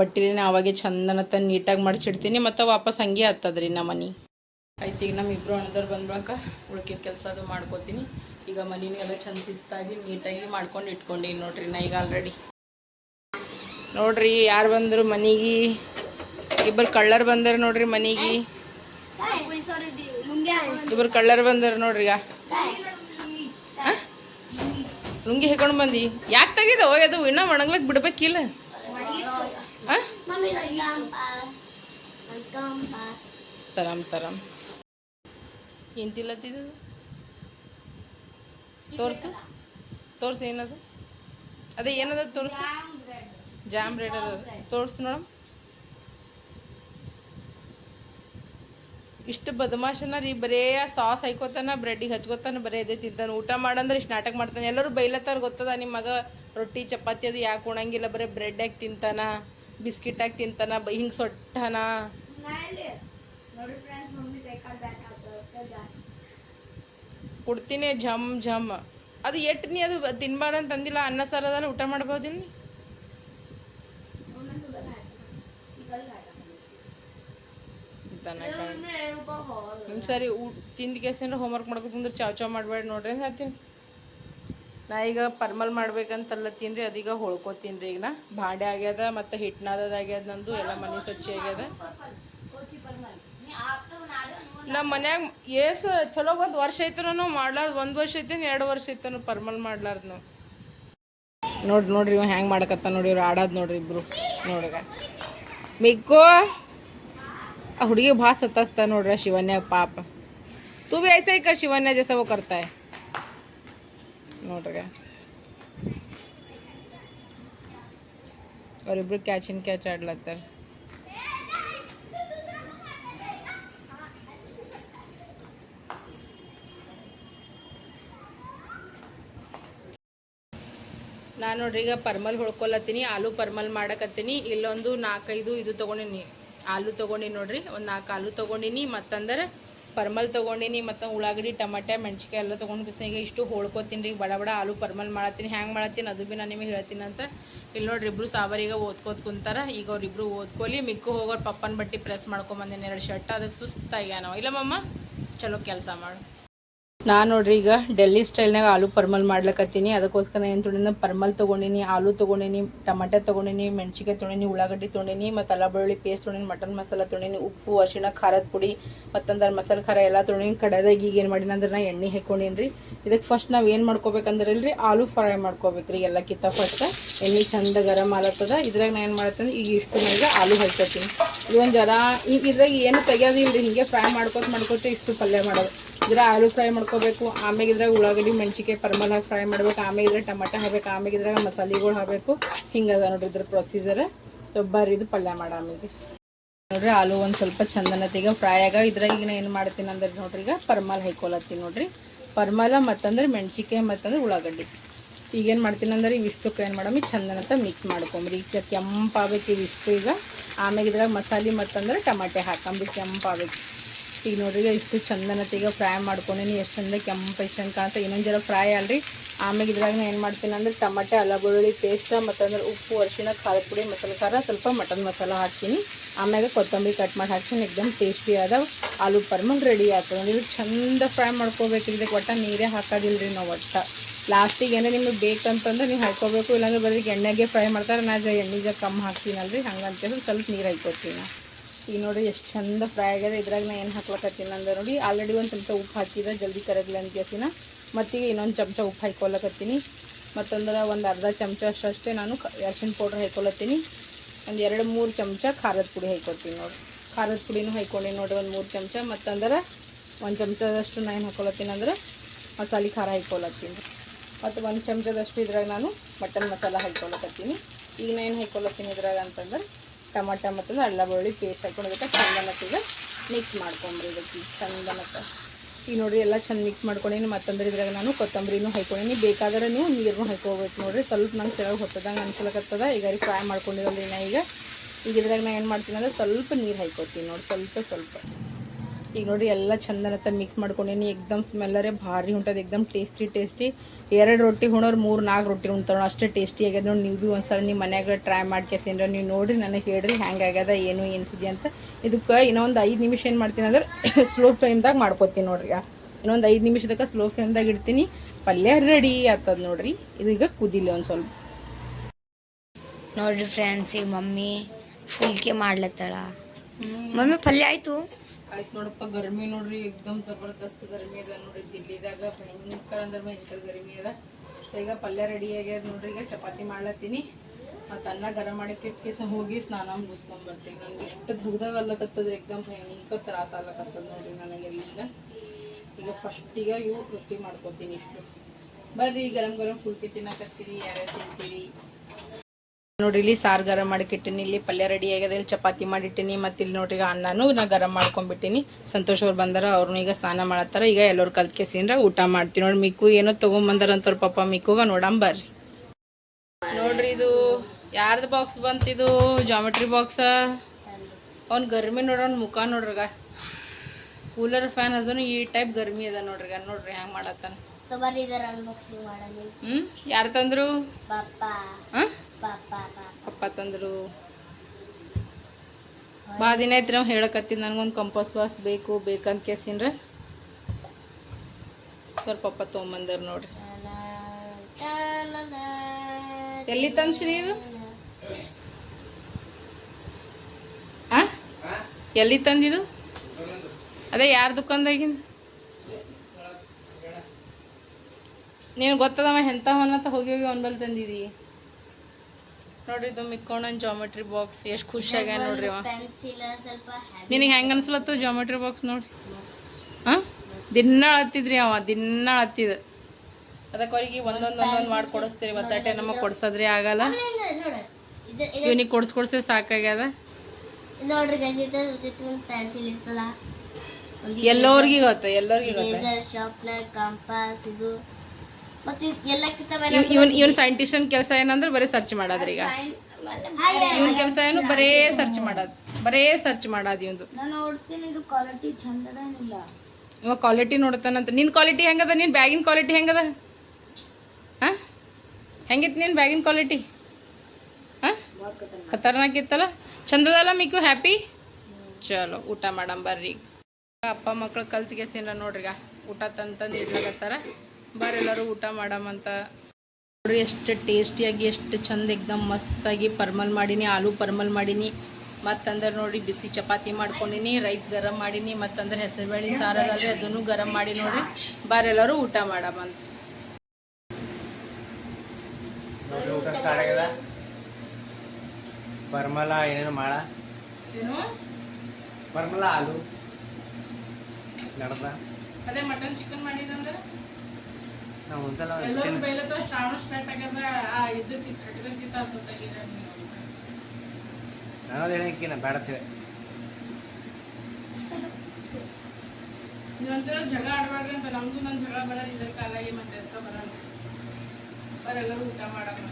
ಬಟ್ಟಿಲಿನ ಅವಾಗೆ ಚಂದನತ್ತ ನೀಟಾಗಿ ಮಡಚಿಡ್ತೀನಿ. ಮತ್ತು ವಾಪಸ್ ಹಂಗೆ ಹತ್ತದ್ರಿ ನಮ್ಮ ಮನೆ. ಆಯ್ತು ಈಗ ನಮ್ಮ ಇಬ್ಬರು ಅಣ್ಣದವ್ರು ಬಂದ್ಬಳಕ ಉಳ್ಕಿದ ಕೆಲಸ ಅದು ಮಾಡ್ಕೋತೀನಿ. ಈಗ ಮನೇನು ಎಲ್ಲ ಚಂದ ಶಿಸ್ತಾಗಿ ನೀಟಾಗಿ ಮಾಡ್ಕೊಂಡು ಇಟ್ಕೊಂಡೀನಿ ನೋಡ್ರಿ ನಾ ಈಗ ಆಲ್ರೆಡಿ ನೋಡ್ರಿ ಯಾರು ಬಂದರು ಮನೆಗೆ? ಇಬ್ಬರು ಕಳ್ಳರು ಬಂದರು ನೋಡ್ರಿ ಮನೆಗೆ. ಇಬ್ಬರು ಕಳ್ಳರು ಬಂದರು ನೋಡ್ರಿ ಈಗ? ಲುಂಗಿ ಹಾಕೊಂಡು ಬಂದಿ? ಯಾಕೆ ತೆಗಿದೋ ಅದು ಇನ್ನೂ ಒಣಗ್ಲಕ್ಕೆ ಬಿಡ್ಬೇಕಿಲ್ಲ. ತರಾಮ್ ತರಮ್ ತರಮ್. ಏನು ತಿಲ್ಲತ್ತಿದ್ದು ತೋರ್ಸು ತೋರ್ಸು ಏನದು ಅದೇ ಏನದ ತೋರಿಸು ಜಾಮ್ ಬ್ರೆಡ್ ಅದ ತೋರ್ಸು ನೋಡಮ್ ಇಷ್ಟು ಬದಮಾಶನ ರೀ ಬರೇ ಸಾಸ್ ಹಾಕೋತಾನ ಬ್ರೆಡ್ಡಿಗೆ ಹಚ್ಕೋತಾನ ಬರೇ ಅದೇ ತಿಂತಾನೆ. ಊಟ ಮಾಡಂದ್ರೆ ಇಷ್ಟು ನಾಟಕ ಮಾಡ್ತಾನೆ. ಎಲ್ಲರೂ ಬೈಲತ್ತಾರ ಗೊತ್ತದ ನಿಮ್ಮ ಮಗ? ರೊಟ್ಟಿ ಚಪಾತಿ ಅದು ಯಾಕೆ ಉಣಂಗಿಲ್ಲ ಬರೀ ಬ್ರೆಡ್ ಹಾಕಿ ತಿಂತಾನ ಬಿಸ್ಕಿಟ್ ಹಾಕಿ ತಿಂತಾನ ಹಿಂಗೆ ಸೊಟ್ಟನ. ಕೊಡ್ತೀನಿ ಜಮ್ ಜಮ್ ಅದು ಎಟ್ಟು ನೀ ಅದು ತಿನ್ಬಾರ್ದು ಅಂತ ಅಂದಿಲ್ಲ, ಅನ್ನ ಸಾರದಲ್ಲಿ ಊಟ ಮಾಡ್ಬೋದಿಲ್ಲ ಸರಿ ಊ, ತಿಂದ ಕೇಸಂದ್ರೆ ಹೋಮ್ವರ್ಕ್ ಮಾಡ್ಕೊ ಅಂದ್ರೆ ಚಾವ್ ಚಾವ್ ಮಾಡಬೇಡ ನೋಡ್ರಿ ಹೇಳ್ತೀನಿ. ನಾ ಈಗ ಪರ್ಮಲ್ ಮಾಡ್ಬೇಕಂತಲ್ಲತ್ತೀನಿ ರೀ ಅದೀಗ ಹೊಳ್ಕೊತೀನಿ ರೀ ಈಗ ನಾ ಭಾಂಡೆ ಆಗ್ಯದ, ಮತ್ತು ಹಿಟ್ನಾದದಾಗ್ಯದ ನಂದು, ಎಲ್ಲ ಮನೆ ಸ್ವಚ್ಛ ಆಗ್ಯದ. ನಮ್ಮ ಮನ್ಯಾಗ ಏಸ್ ಚಲೋ ಒಂದು ವರ್ಷ ಐತನ ನಾವು ಮಾಡ್ಲಾರ್ದು ಒಂದು ವರ್ಷ ಐತೇನು ಎರಡು ವರ್ಷ ಐತನ ಪರ್ಮಲ್ ಮಾಡ್ಲಾರ್ದು ನಾವು ನೋಡ್ರಿ ನೋಡ್ರಿ ಇವ ಹ್ಯಾಂಗೆ ಮಾಡಕತ್ತ ನೋಡಿ ಇವ್ರು ಆಡೋದು ನೋಡ್ರಿ ಇಬ್ರು ನೋಡ್ರಿ ಮಿಕ್ಕೋ ಆ ಹುಡುಗಿ ಭಾಳ ಸತಾಸ್ತಾ ನೋಡ್ರಿ ಶಿವನ್ಯ ಪಾಪ तू भी ऐसे ही कर शिवन्या जैसा वो करता है ನೋಡ್ರಿ ಅವರಿಬ್ರು ಕ್ಯಾಚ್ ಇನ್ ಕ್ಯಾಚ್ ಆಡ್ಲತ್ತಾರ ನಾನು ನೋಡ್ರಿ, ಈಗ ಪರ್ಮಲ್ ಹೊಳ್ಕೊಲತ್ತೀನಿ, ಆಲೂ ಪರ್ಮಲ್ ಮಾಡಕತ್ತೀನಿ. ಇಲ್ಲೊಂದು ನಾಲ್ಕೈದು ಇದು ತೊಗೊಂಡಿನಿ. ಆಲೂ ತೊಗೊಂಡಿನಿ ನೋಡ್ರಿ, ಒಂದು ನಾಲ್ಕು ಆಲೂ ತೊಗೊಂಡಿನಿ, ಮತ್ತಂದ್ರೆ ಪರ್ಮಲ್ ತೊಗೊಂಡಿನಿ, ಮತ್ತು ಉಳ್ಳಾಗಡ್ಡಿ, ಟಮಾಟೆ ಮೆಣಸಿಕಾಯಿ ಎಲ್ಲ ತೊಗೊಂಡು ಈಗ ಇಷ್ಟು ಹೋಳ್ಕೊತೀನಿ ರೀ, ಬಡ ಬಡ ಆಲೂ ಪರ್ಮಲ್ ಮಾಡತ್ತೀನಿ. ಹ್ಯಾಂಗೆ ಮಾಡತ್ತೀನಿ? ಅದು ಭೀ ನಾನು ನಿಮಗೆ ಹೇಳ್ತೀನಿ ಅಂತ. ಇಲ್ಲಿ ನೋಡ್ರಿ, ಇಬ್ರು ಸಾವರಿಗೆ ಓದ್ಕೋತ ಕುಂತಾರ. ಈಗ ಅವ್ರಿಬ್ರು ಓದ್ಕೊಲಿ, ಮಿಕ್ಕು ಹೋಗೋರು ಪಪ್ಪನ ಬಟ್ಟೆ ಪ್ರೆಸ್ ಮಾಡ್ಕೊಂಬಂದೇನೆ ಎರಡು ಶರ್ಟ್ ಅದಕ್ಕೆ ಸುಸ್ತಾಗ್ಯಾನವ. ನಾವು ಇಲ್ಲ ಮಮ್ಮ ಚಲೋ ಕೆಲಸ ಮಾಡು. ನಾನು ನೋಡ್ರಿ ಈಗ ಡೆಲ್ಲಿ ಸ್ಟೈಲ್ನಾಗ ಆಲೂ ಪರ್ಮಲ್ ಮಾಡ್ಲಕತ್ತೀನಿ. ಅದಕ್ಕೋಸ್ಕರ ಏನು ತೊಗೊಂಡಿನ, ಪರ್ಮಲ್ ತೊಗೊಂಡಿನಿ, ಆಲೂ ತೊಗೊಂಡಿನಿ, ಟಮಾಟೆ ತೊಗೊಂಡಿನಿ ಮೆಣಸಿಕಾಯಿ ತೊಗೊಂಡಿನಿ, ಉಳ್ಳಾಗಡ್ಡಿ ತೊಗೊಂಡಿನಿ, ಮತ್ತು ಅಲ್ಲ ಬೆಳ್ಳುಳ್ಳಿ ಪೇಸ್ಟ್ ತೊಗೊಂಡಿನಿ, ಮಟನ್ ಮಸಾಲ ತೊಗೊಂಡಿನಿ, ಉಪ್ಪು, ಅರಿಶಿಣ, ಖಾರದ ಪುಡಿ, ಮತ್ತಂದ್ರೆ ಮಸಾಲೆ ಖಾರ ಎಲ್ಲ ತೊಗೊಂಡಿನಿ. ಕಡೆದಾಗ ಈಗ ಏನು ಮಾಡಿನಿ ಅಂದ್ರೆ ನಾ ಎಣ್ಣೆ ಹಾಕ್ಕೊಂಡಿನಿ ರೀ ಇದಕ್ಕೆ ಫಸ್ಟ್ ನಾವು ಏನು ಮಾಡ್ಕೋಬೇಕಂದ್ರೆ ಇಲ್ರಿ ಆಲೂ ಫ್ರೈ ಮಾಡ್ಕೋಬೇಕ್ರಿ ಎಲ್ಲಕ್ಕಿಂತ ಫಸ್ಟ್ ಎಣ್ಣೆ ಚಂದ ಗರಮ್ ಆಲತ್ತದ. ಇದ್ರಾಗ ನಾನು ಏನು ಮಾಡ್ತೀನಿ ಈಗ ಇಷ್ಟು ನನಗೆ ಆಲೂ ಹಾಕ್ತೀನಿ ಇದೊಂದು ಜರ ಈಗ ಇದ್ರಾಗ ಏನು ತೆಗಿಯೋದು ರೀ ಹಿಂಗೆ ಫ್ರೈ ಮಾಡ್ಕೋತ ಮಾಡ್ಕೋತ ಇಷ್ಟು ಪಲ್ಯ ಮಾಡೋದು. ಇದ್ರ ಆಲೂ ಫ್ರೈ ಮಾಡ್ಕೋಬೇಕು ಆಮೇಲೆ ಇದ್ರಾಗ ಉಳ್ಳಾಗಡ್ಡಿ ಮೆಣಸಿಕಾಯಿ ಪರ್ಮಲ್ ಹಾಕಿ ಫ್ರೈ ಮಾಡ್ಬೇಕು ಆಮೇಲೆ ಇದ್ರೆ ಟಮಾಟ ಹಾಕ್ಬೇಕು ಆಮೇಲೆ ಇದ್ರಾಗ ಮಸಾಲೆಗಳು ಹಾಕಬೇಕು. ಹಿಂಗದ ನೋಡ್ರಿ ಇದ್ರ ಪ್ರೊಸೀಜರ್ ಬರ್ರಿ ಇದು ಪಲ್ಯ ಮಾಡ ಆಮೇಲೆ ನೋಡ್ರಿ ಆಲೂ ಒಂದು ಸ್ವಲ್ಪ ಚಂದನತೆಗೆ ಫ್ರೈ ಆಗ ಇದ್ರಾಗ ಈಗ ಏನು ಮಾಡ್ತೀನಿ ಅಂದ್ರೆ ನೋಡ್ರಿ ಈಗ ಪರ್ಮಲ್ ಹಾಕೊಳತ್ತೀನಿ ನೋಡ್ರಿ. ಪರ್ಮಲ ಮತ್ತಂದ್ರೆ ಮೆಣಸಿಕಾಯಿ ಮತ್ತಂದ್ರೆ ಉಳ್ಳಾಗಡ್ಡಿ. ಈಗೇನು ಮಾಡ್ತೀನಿ ಅಂದ್ರೆ ಇವಿಷ್ಟಕ್ಕೆ ಏನು ಮಾಡಮ್ಮಿ ಚಂದನಂತ ಮಿಕ್ಸ್ ಮಾಡ್ಕೊಂಬ್ರಿ. ಈಗ ಕೆಂಪಾಗಬೇಕು ಇವಿಷ್ಟು ಈಗ ಆಮೇಲೆ ಇದ್ರಾಗ ಮಸಾಲೆ ಮತ್ತಂದ್ರೆ ಟಮಾಟೆ ಹಾಕೊಂಬಿ ಕೆಂಪಾಗಬೇಕು ಈಗ ನೋಡ್ರಿ ಇಷ್ಟು ಚಂದನತ್ತೆ ಈಗ ಫ್ರೈ ಮಾಡ್ಕೊಂಡೀನಿ. ಎಷ್ಟು ಚಂದ ಕೆಂಪು ಪೈಶನ್ ಕಾಣ್ತಾ. ಇನ್ನೊಂದು ಜರ ಫ್ರೈ ಅಲ್ರಿ. ಆಮೇಲೆ ಇದ್ರಾಗ ನಾನು ಏನು ಮಾಡ್ತೀನಿ ಅಂದ್ರೆ ಟಮಾಟೆ, ಅಲ್ಲ ಬೆಳ್ಳುಳ್ಳಿ ಪೇಸ್ಟ್ ಮತ್ತಂದ್ರೆ ಉಪ್ಪು ಅರಿಶಿನ ಖಾರದ ಪುಡಿ, ಮಸಾಲೆ ಖಾರ, ಸ್ವಲ್ಪ ಮಟನ್ ಮಸಾಲ ಹಾಕ್ತೀನಿ. ಆಮ್ಯಾಗ ಕೊತ್ತಂಬರಿ ಕಟ್ ಮಾಡಿ ಹಾಕ್ತೀನಿ. ಎಕ್ದಮ್ ಟೇಸ್ಟಿ ಆದ ಆಲೂ ಪರ್ಮನ್ ರೆಡಿ ಆಗ್ತದೆ. ಇದು ಚಂದ ಫ್ರೈ ಮಾಡ್ಕೋಬೇಕು ಇದಕ್ಕೆ ಒಟ್ಟ ನೀರೇ ಹಾಕೋದಿಲ್ಲ ರೀ ನಾವು ಒಟ್ಟ. ಲಾಸ್ಟಿಗೆ ಏನೇ ನಿಮಗೆ ಬೇಕಂತಂದ್ರೆ ನೀವು ಹಾಕ್ಕೋಬೇಕು. ಇಲ್ಲಾಂದ್ರೆ ಬರೀ ಎಣ್ಣೆಗೆ ಫ್ರೈ ಮಾಡ್ತಾರೆ. ನಾ ಜ ಎಣ್ಣೆ ಕಮ್ಮಿ ಹಾಕ್ತೀನಲ್ರಿ. ಹಂಗಂತೇಳಿ ಸ್ವಲ್ಪ ನೀರು ಹಾಕ್ಕೊತೀನಿ ಈಗ ನೋಡಿ ಎಷ್ಟು ಚಂದ ಫ್ರೈ ಆಗ್ಯದ. ಇದ್ರಾಗ ನಾ ಏನು ಹಾಕ್ಲಕತ್ತೀನಿ ಅಂದ್ರೆ ನೋಡಿ ಆಲ್ರೆಡಿ ಒಂದು ಚಮಚ ಉಪ್ಪು ಹಾಕಿದ ಜಲ್ದಿ ಕರಗಲಿ ಅಂತ ಕೇಸಿನ ಮತ್ತೀಗ ಇನ್ನೊಂದು ಚಮಚ ಉಪ್ಪು ಹಾಕ್ಕೊಳಕತ್ತೀನಿ ಮತ್ತಂದ್ರೆ ಒಂದು ಅರ್ಧ ಚಮಚ ಅಷ್ಟೇ ನಾನು ಅರ್ಶಿನ ಪೌಡ್ರ್ ಹಾಕೊಳ್ಳತ್ತೀನಿ ಒಂದು ಎರಡು ಮೂರು ಚಮಚ ಖಾರದ ಪುಡಿ ಹಾಕ್ಕೊತೀನಿ ನೋಡಿ. ಖಾರದ ಪುಡಿನೂ ಹಾಕ್ಕೊಂಡೀನಿ ನೋಡಿ ಒಂದು ಮೂರು ಚಮಚ. ಮತ್ತಂದ್ರೆ ಒಂದು ಚಮಚದಷ್ಟು ನಾನು ಏನು ಹಾಕೊಳತ್ತೀನಿ ಅಂದ್ರೆ ಮಸಾಲೆ ಖಾರ ಹಾಕ್ಕೊಳತ್ತೀನಿ ಮತ್ತು ಒಂದು ಚಮಚದಷ್ಟು ಇದ್ರಾಗ ನಾನು ಮಟನ್ ಮಸಾಲ ಹಾಕ್ಕೊಳಕತ್ತೀನಿ ಈಗ ನಾನು ಏನು ಹಾಕ್ಕೊಳತ್ತೀನಿ ಇದ್ರಾಗ ಅಂತಂದ್ರೆ ಟಮಾಟ ಮತ್ತು ಅಲ್ಲ ಬೆಳ್ಳುಳ್ಳಿ ಪೇಸ್ಟ್ ಚಂದ ಚಂದನಕ್ಕೆ ಮಿಕ್ಸ್ ಮಾಡ್ಕೊಂಡ್ರಿ ಇದಕ್ಕೆ. ಚಂದನಕ್ಕೆ ಈಗ ನೋಡಿರಿ ಎಲ್ಲ ಚಂದ ಮಿಕ್ಸ್ ಮಾಡ್ಕೊಂಡೀನಿ. ಮತ್ತಂದ್ರೆ ಇದ್ರಾಗ ನಾನು ಕೊತ್ತಂಬರಿನು ಹಾಕೊಂಡಿನಿ ಬೇಕಾದ್ರೆ ನೀವು ನೀರನ್ನು ಹಾಕೋಬೇಕು ನೋಡಿರಿ. ಸ್ವಲ್ಪ ನಂಗೆ ಕೆಳಗೆ ಹೊತ್ತದಂಗೆ ಅನ್ಸಲಕತ್ತದ. ಈಗ ಫ್ರೈ ಮಾಡ್ಕೊಂಡಿರಲ್ರಿ ನಾ ಈಗ. ಈಗ ಇದ್ರಾಗ ನಾ ಏನು ಮಾಡ್ತೀನಿ ಅಂದ್ರೆ ಸ್ವಲ್ಪ ನೀರು ಹಾಕೋತೀನಿ ನೋಡಿ ಸ್ವಲ್ಪ ಸ್ವಲ್ಪ. ಈಗ ನೋಡಿ ಎಲ್ಲ ಚಂದನತ್ತ ಮಿಕ್ಸ್ ಮಾಡ್ಕೊಂಡೇನಿ. ಎಕ್ದಮ್ ಸ್ಮೆಲ್ಲರೇ ಭಾರಿ ಹೊಂಟದ ಎಕ್ದಮ್ ಟೇಸ್ಟಿ ಟೇಸ್ಟಿ ಎರಡು ರೊಟ್ಟಿ ಹುಣೋರು, ಮೂರು ನಾಲ್ಕು ರೊಟ್ಟಿ ಉಣ್ತಾವ ಅಷ್ಟೇ ಟೇಸ್ಟಿ ಆಗ್ಯದ ನೋಡಿ. ನೀವು ಭೀ ಒಂದ್ಸಲ ನಿಮ್ಮ ಮನ್ಯಾಗ ಟ್ರೈ ಮಾಡ್ಕೇಸಿನ್ರ. ನೀವು ನೋಡಿರಿ ನನಗೆ ಹೇಳ್ರಿ ಹ್ಯಾಂಗ್ ಆಗ್ಯದ, ಏನು ಎನ್ಸಿದೆ ಅಂತ. ಇದಕ್ಕೆ ಇನ್ನೊಂದು ಐದು ನಿಮಿಷ ಏನು ಮಾಡ್ತೀನಿ ಅಂದ್ರೆ ಸ್ಲೋ ಫ್ಲೇಮ್ದಾಗ ಮಾಡ್ಕೊತೀನಿ ನೋಡ್ರಿ ಇನ್ನೊಂದು ಐದು ನಿಮಿಷದಾಗ ಸ್ಲೋ ಫ್ಲೇಮ್ದಾಗ ಇಡ್ತೀನಿ. ಪಲ್ಯ ರೆಡಿ ಆಗ್ತದ ನೋಡ್ರಿ. ಇದು ಈಗ ಕುದಿಲಿ ಒಂದು ಸ್ವಲ್ಪ. ನೋಡ್ರಿ ಫ್ರೆಂಡ್ಸ್ ಈಗ ಮಮ್ಮಿ, ಫುಲ್ಕೆ ಮಾಡ್ಲತ್ತಾಳ. ಮಮ್ಮಿ, ಪಲ್ಯ ಆಯ್ತು? ಆಯ್ತು ನೋಡಪ್ಪ, ಗರ್ಮಿ ನೋಡ್ರಿ, ಎಕ್ದಮ್ ಜಬರ್ದಸ್ತ್ ಗರ್ಮಿ ಅದ ನೋಡ್ರಿ. ದಿಲ್ಲಿದಾಗ ಭಯಂಕರ ಅಂದ್ರೆ ಭಯಂಕರ ಗರ್ಮಿ ಅದ. ಈಗ ಪಲ್ಯ ರೆಡಿ ಆಗ್ಯದ ನೋಡ್ರಿ, ಈಗ ಚಪಾತಿ ಮಾಡ್ಲತ್ತೀನಿ. ಮತ್ತು ಅನ್ನ ಗರಂ ಮಾಡಕ್ಕೆ ಕಿಸ ಹೋಗಿ ಸ್ನಾನ ಮುಗಿಸ್ಕೊಂಡ್ ಬರ್ತೀನಿ. ನನಗೆ ಇಷ್ಟು ಧಗ್ದಾಗ ಅಲ್ಲಕತ್ತದ, ಎಕ್ದಮ್ ಭಯಂಕರ ತ್ರಾಸ ಆಗ್ಲಕತ್ತದ ನೋಡ್ರಿ ನನಗೆ ಈಗ ಈಗ ಫಸ್ಟಿಗೆ ಇವು ರೊಟ್ಟಿ ಮಾಡ್ಕೊತೀನಿ ಇಷ್ಟು. ಬರ್ರಿ, ಗರಂ ಗರಂ ಫುಲ್ಕಿ ತಿನ್ನಕತ್ತೀರಿ ಯಾರ್ಯಾರು ತಿಂತೀರಿ? ನೋಡ್ರಿ ಇಲ್ಲಿ ಸಾರು ಗರಂ ಮಾಡಿಟ್ಟಿನಿ ಇಲ್ಲಿ ಪಲ್ಯ ರೆಡಿ ಆಗ್ಯದ ಇಲ್ಲಿ ಚಪಾತಿ ಮಾಡಿಟ್ಟಿನಿ ಮತ್ತೆ ಇಲ್ಲಿ ನೋಡ್ರಿ ಈಗ ಅನ್ನನೂ ನಾ ಗರಂ ಮಾಡ್ಕೊಂಡ್ಬಿಟ್ಟಿನಿ. ಸಂತೋಷ್ ಅವ್ರು ಬಂದಾರ ಅವ್ರನ್ನೂ ಈಗ ಸ್ನಾನ ಮಾಡತ್ತಾರ ಈಗ ಎಲ್ಲರೂ ಕಲ್ತ್ಕೆಸಿಂದ್ರ ಊಟ ಮಾಡ್ತೀನಿ ನೋಡಿ ಮಿಕ್ಕು ಏನೋ ತೊಗೊಂಬಂದಾರ ಅಂತವ್ರ ಪಾಪ ಮಿಕ್ಕುಗ ನೋಡಂ ಬರ್ರಿ. ನೋಡ್ರಿ ಇದು ಯಾರ್ದು ಬಾಕ್ಸ್ ಬಂತಿದು ಜಾಮೆಟ್ರಿ ಬಾಕ್ಸ ಅವ್ನ ಗರ್ಮಿ ನೋಡ್ರಿ ಮುಖ ನೋಡ್ರಿಗ. ಕೂಲರ್ ಫ್ಯಾನ್ ಅದನು ಈ ಟೈಪ್ ಗರ್ಮಿ ಅದ ನೋಡ್ರಿ ನೋಡ್ರಿ ಹ್ಯಾಂಗ ಮಾಡತ್ತಾನ. ಹ್ಮ್ ಯಾರು ತಂದ್ರು? ಪಾಪ ತಂದರು. ಭಾಳ ದಿನ ಐತ್ರಿ ನಾವು ಹೇಳಕತ್ತೀನಿ ನನಗೊಂದು ಕಂಪೋಸ್ ವಾಸ್ ಬೇಕು, ಬೇಕಂತ ಕೇಸಿನ್ರ. ಅವ್ರ ಪಪ್ಪ ತೊಗೊಂಬಂದಾರ ನೋಡ್ರಿ. ಎಲ್ಲಿ ತಂದ್ರಿ ಇದು? ಆ? ಎಲ್ಲಿ ತಂದಿದು ಅದೇ ಯಾರ ದುಕಾನ್ದಾಗಿಂದ ನೀನು ಗೊತ್ತದವ ಎಂಥವನ್ನತ್ತ ಹೋಗಿ ಹೋಗಿ ಅವನ ಬಳಿ ತಂದಿದಿ? ನೋಡ್ರಿ ಇದು ಮಿಕ್ಕೋಣ ಜಾಮೆಟ್ರಿ ಬಾಕ್ಸ್ ಎಷ್ಟು ಖುಷಿ ಆಗ್ಯಾನ ನೋಡ್ರಿ ಅವ. ನಿನಗೆ ಹೆಂಗೆ ಅನ್ಸ್ಲತ್ತು ಜಾಮೆಟ್ರಿ ಬಾಕ್ಸ್ ನೋಡಿ ಹಾಂ? ದಿನ ಅಳತ್ತಿದ್ರಿ ಅವ ದಿನ ಅಳತ್ತಿದ ಅದಕ್ಕೆ ಅವ್ರಿಗೆ ಒಂದೊಂದು ಒಂದೊಂದು ಮಾಡಿ ಕೊಡಿಸ್ತೀರಿ ಒತ್ತಾಟೆ ನಮಗೆ ಕೊಡ್ಸೋದ್ರಿ ಆಗಲ್ಲ. ಇವನಿಗೆ ಕೊಡ್ಸಿ ಕೊಡ್ಸಿ ಸಾಕಾಗ್ಯದ. ನೋಡ್ರಿ ಪೆನ್ಸಿಲ್ ಎಲ್ಲೋರ್ಗಿ ಗೊತ್ತ ಎಲ್ಲೋರ್ಗಿ ಗೊತ್ತ? ಶಾರ್ಪ್ನರ್ ಕಂಪಾಸ್ ಇದು ಮತ್ತೆ ಎಲ್ಲಕ್ಕಿಂತ ಇವನ್ ಇವನ್ ಸೈಂಟಿಸ್ಟನ್ ಕೆಲಸ ಏನಂದ್ರೆ ಬರೀ ಸರ್ಚ್ ಮಾಡೋದ್ರಿ ಈಗ ಇವನ್ ಕೆಲಸ ಏನು ಬರೇ ಸರ್ಚ್ ಮಾಡೋದು ಬರೇ ಸರ್ಚ್ ಮಾಡೋದು ಇವಂದು ನಾನು ನೋಡ್ತೀನಿ ಇದು ಕ್ವಾಲಿಟಿ ಚಂದ ಇವ ಕ್ವಾಲಿಟಿ ನೋಡ್ತಾನಂತ ನಿನ್ ಕ್ವಾಲಿಟಿ ಹೆಂಗದ? ನಿನ್ ಬ್ಯಾಗಿನ ಕ್ವಾಲಿಟಿ ಹೆಂಗದ? ಹಾ? ಹೆಂಗಿತ್ತು ನಿನ್ ಬ್ಯಾಗಿನ ಕ್ವಾಲಿಟಿ ಹಾ? ಖತರ್ನಾಕ್ ಇತ್ತಲ್ಲ? ಚಂದದಲ್ಲ ಮಿಕ್ಕು? ಹ್ಯಾಪಿ ಚಲೋ ಊಟ ಮಾಡಂ ಬರ್ರಿ. ಅಪ್ಪ ಮಕ್ಳು ಕಲ್ತಿಗೆಸಿಲ್ಲ ನೋಡ್ರಿಗ. ಊಟ ತಂತಂದು ಇಡ್ಲಾಕತ್ತಾರ. ಬರ್ರಿ ಎಲ್ಲರೂ ಊಟ ಮಾಡಮಂತ ನೋಡ್ರಿ ಎಷ್ಟು ಟೇಸ್ಟಿಯಾಗಿ ಎಷ್ಟು ಚಂದ ಎಕ್ದಮ್ ಮಸ್ತಾಗಿ ಪರ್ಮಲ್ ಮಾಡೀನಿ ಆಲೂ ಪರ್ಮಲ್ ಮಾಡೀನಿ. ಮತ್ತಂದ್ರೆ ನೋಡಿ ಬಿಸಿ ಚಪಾತಿ ಮಾಡ್ಕೊಂಡಿನಿ ರೈಸ್ ಗರಂ ಮಾಡೀನಿ ಮತ್ತಂದ್ರೆ ಹೆಸರುಬೇಳೆ ಸಾರದಲ್ಲಿ ಅದನ್ನು ಗರಂ ಮಾಡಿ ನೋಡ್ರಿ ಬಾರೆಲ್ಲರೂ ಊಟ ಮಾಡಮಂತ ಊಟ ಸ್ಟಾರ್ಟ್ ಆಗ್ಯದ ಪರ್ಮಲ ಏನೇನು ಮಾಡ? ಪರ್ಮಲ ಆಲು. ನಡ್ದ. ಅದೇ ಮಟನ್ ಚಿಕನ್ ಮಾಡಿದಂದ್ರೆ ನಾವು ಒಂದ್ಸಲ ಎಲ್ಲರೂ ಬೈಲತ್ತವ ಶ್ರಾವಣ ಸ್ಟಾರ್ಟ್ ಆಗ್ಯದ ಆ ಇದಕ್ಕೆ ಕಟ್ಟದಕ್ಕಿಂತ ಗೊತ್ತಾಗಿದೆ ನಾನು ಹೇಳಕ್ಕಿನ ಬೇಡ ತಿಳಿ ನೀವಂತರ ಜಗಳ ಆಡಬಾರ್ದು ಅಂತ ನಮ್ದು ನನ್ನ ಜಗಳ ಬರಲ್ಲ ಇದ್ರ ಕಾಲಾಗಿ ಮತ್ತೆ ಅಂತ ಬರಲ್ಲ. ಬರೆಲ್ಲರೂ ಊಟ ಮಾಡಕ್ಕೆ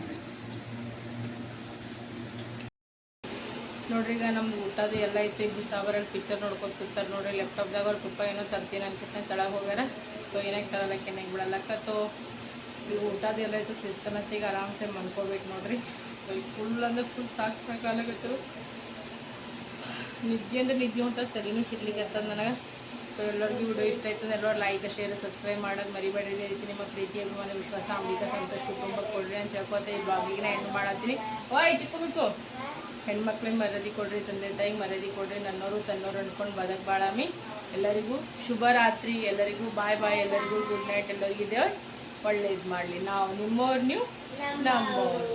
ನೋಡ್ರಿ ಈಗ ನಮ್ದು ಊಟದ ಎಲ್ಲ ಐತಿ ಬಿಸಾಬರಲ್ಲಿ ಪಿಕ್ಚರ್ ನೋಡ್ಕೊತ ಕೂತಾರೆ ನೋಡ್ರಿ ಲ್ಯಾಪ್ಟಾಪ್ದಾಗ ಅವ್ರ ಪಪ್ಪ ಏನೋ ತರ್ತೀನಿ ಅಂತ ತಳಗೆ ಹೋಗ್ಯಾರ. ಸೊ ಏನಾಗ ತರಲಕ್ಕ ಏನಾಗ ಬಿಡಲಕ್ಕ ತೋ. ಈಗ ಊಟದ ಎಲ್ಲ ಐತೆ ಶಿಸ್ತನತ್ತೆ ಈಗ ಆರಾಮ್ಸೆ ಮನ್ಕೋಬೇಕು ನೋಡ್ರಿ. ಫುಲ್ ಅಂದ್ರೆ ಫುಲ್ ಸಾಕು ಸಾಕಾಗತ್ತರು ನಿದ್ದೆ ಅಂದ್ರೆ ನಿದ್ದೆ ಅಂತ ತಲೆನೂ ಸಿಡ್ಲಿಕ್ಕೆ ನನಗೆ. ಸೊ ಎಲ್ಲರಿಗೂ ವಿಡಿಯೋ ಇಷ್ಟ ಆಯ್ತದೆ. ಎಲ್ಲರೂ ಲೈಕ್ ಶೇರ್ ಸಬ್ಸ್ಕ್ರೈಬ್ ಮಾಡೋದು ಮರಿಬೇಡಿ ಇದೇ ರೀತಿ ನಿಮ್ಮ ಪ್ರೀತಿ, ಅಭಿಮಾನ, ವಿಶ್ವಾಸ, ಅಂಬಿಕಾ, ಸಂತೋಷ ಕುಟುಂಬಕ್ಕೆ ಕೊಡ್ರಿ ಅಂತ ಹೇಳ್ಕೊತ ಈ ಬ್ಲಾಗಿಗೆ ನಾ ಎಂಡ್ ಮಾಡತ್ತೀನಿ. ಓಯ್ ಚಿಕ್ಕಬೇಕು ಹೆಣ್ಮಕ್ಳಿಗೆ ಮರ್ಯಾದೆ ಕೊಡ್ರಿ, ತಂದೆ ತಾಯಿಗೆ ಮರ್ಯಾದೆ ಕೊಡ್ರಿ. ನನ್ನೋರು, ತನ್ನೋರು ಅಂದ್ಕೊಂಡು ಬದಕ್ ಬಾಳಾಮಿ. ಎಲ್ಲರಿಗೂ ಶುಭರಾತ್ರಿ ಎಲ್ಲರಿಗೂ ಬಾಯ್ ಬಾಯ್ ಎಲ್ಲರಿಗೂ ಗುಡ್ ನೈಟ್ ಎಲ್ಲರಿಗೂ ದೇವ್ರು ಒಳ್ಳೇದು ಮಾಡಲಿ. ನಾವು ನಿಮ್ಮವ್ರು ನೀವು ನಮ್ಮವ್ರು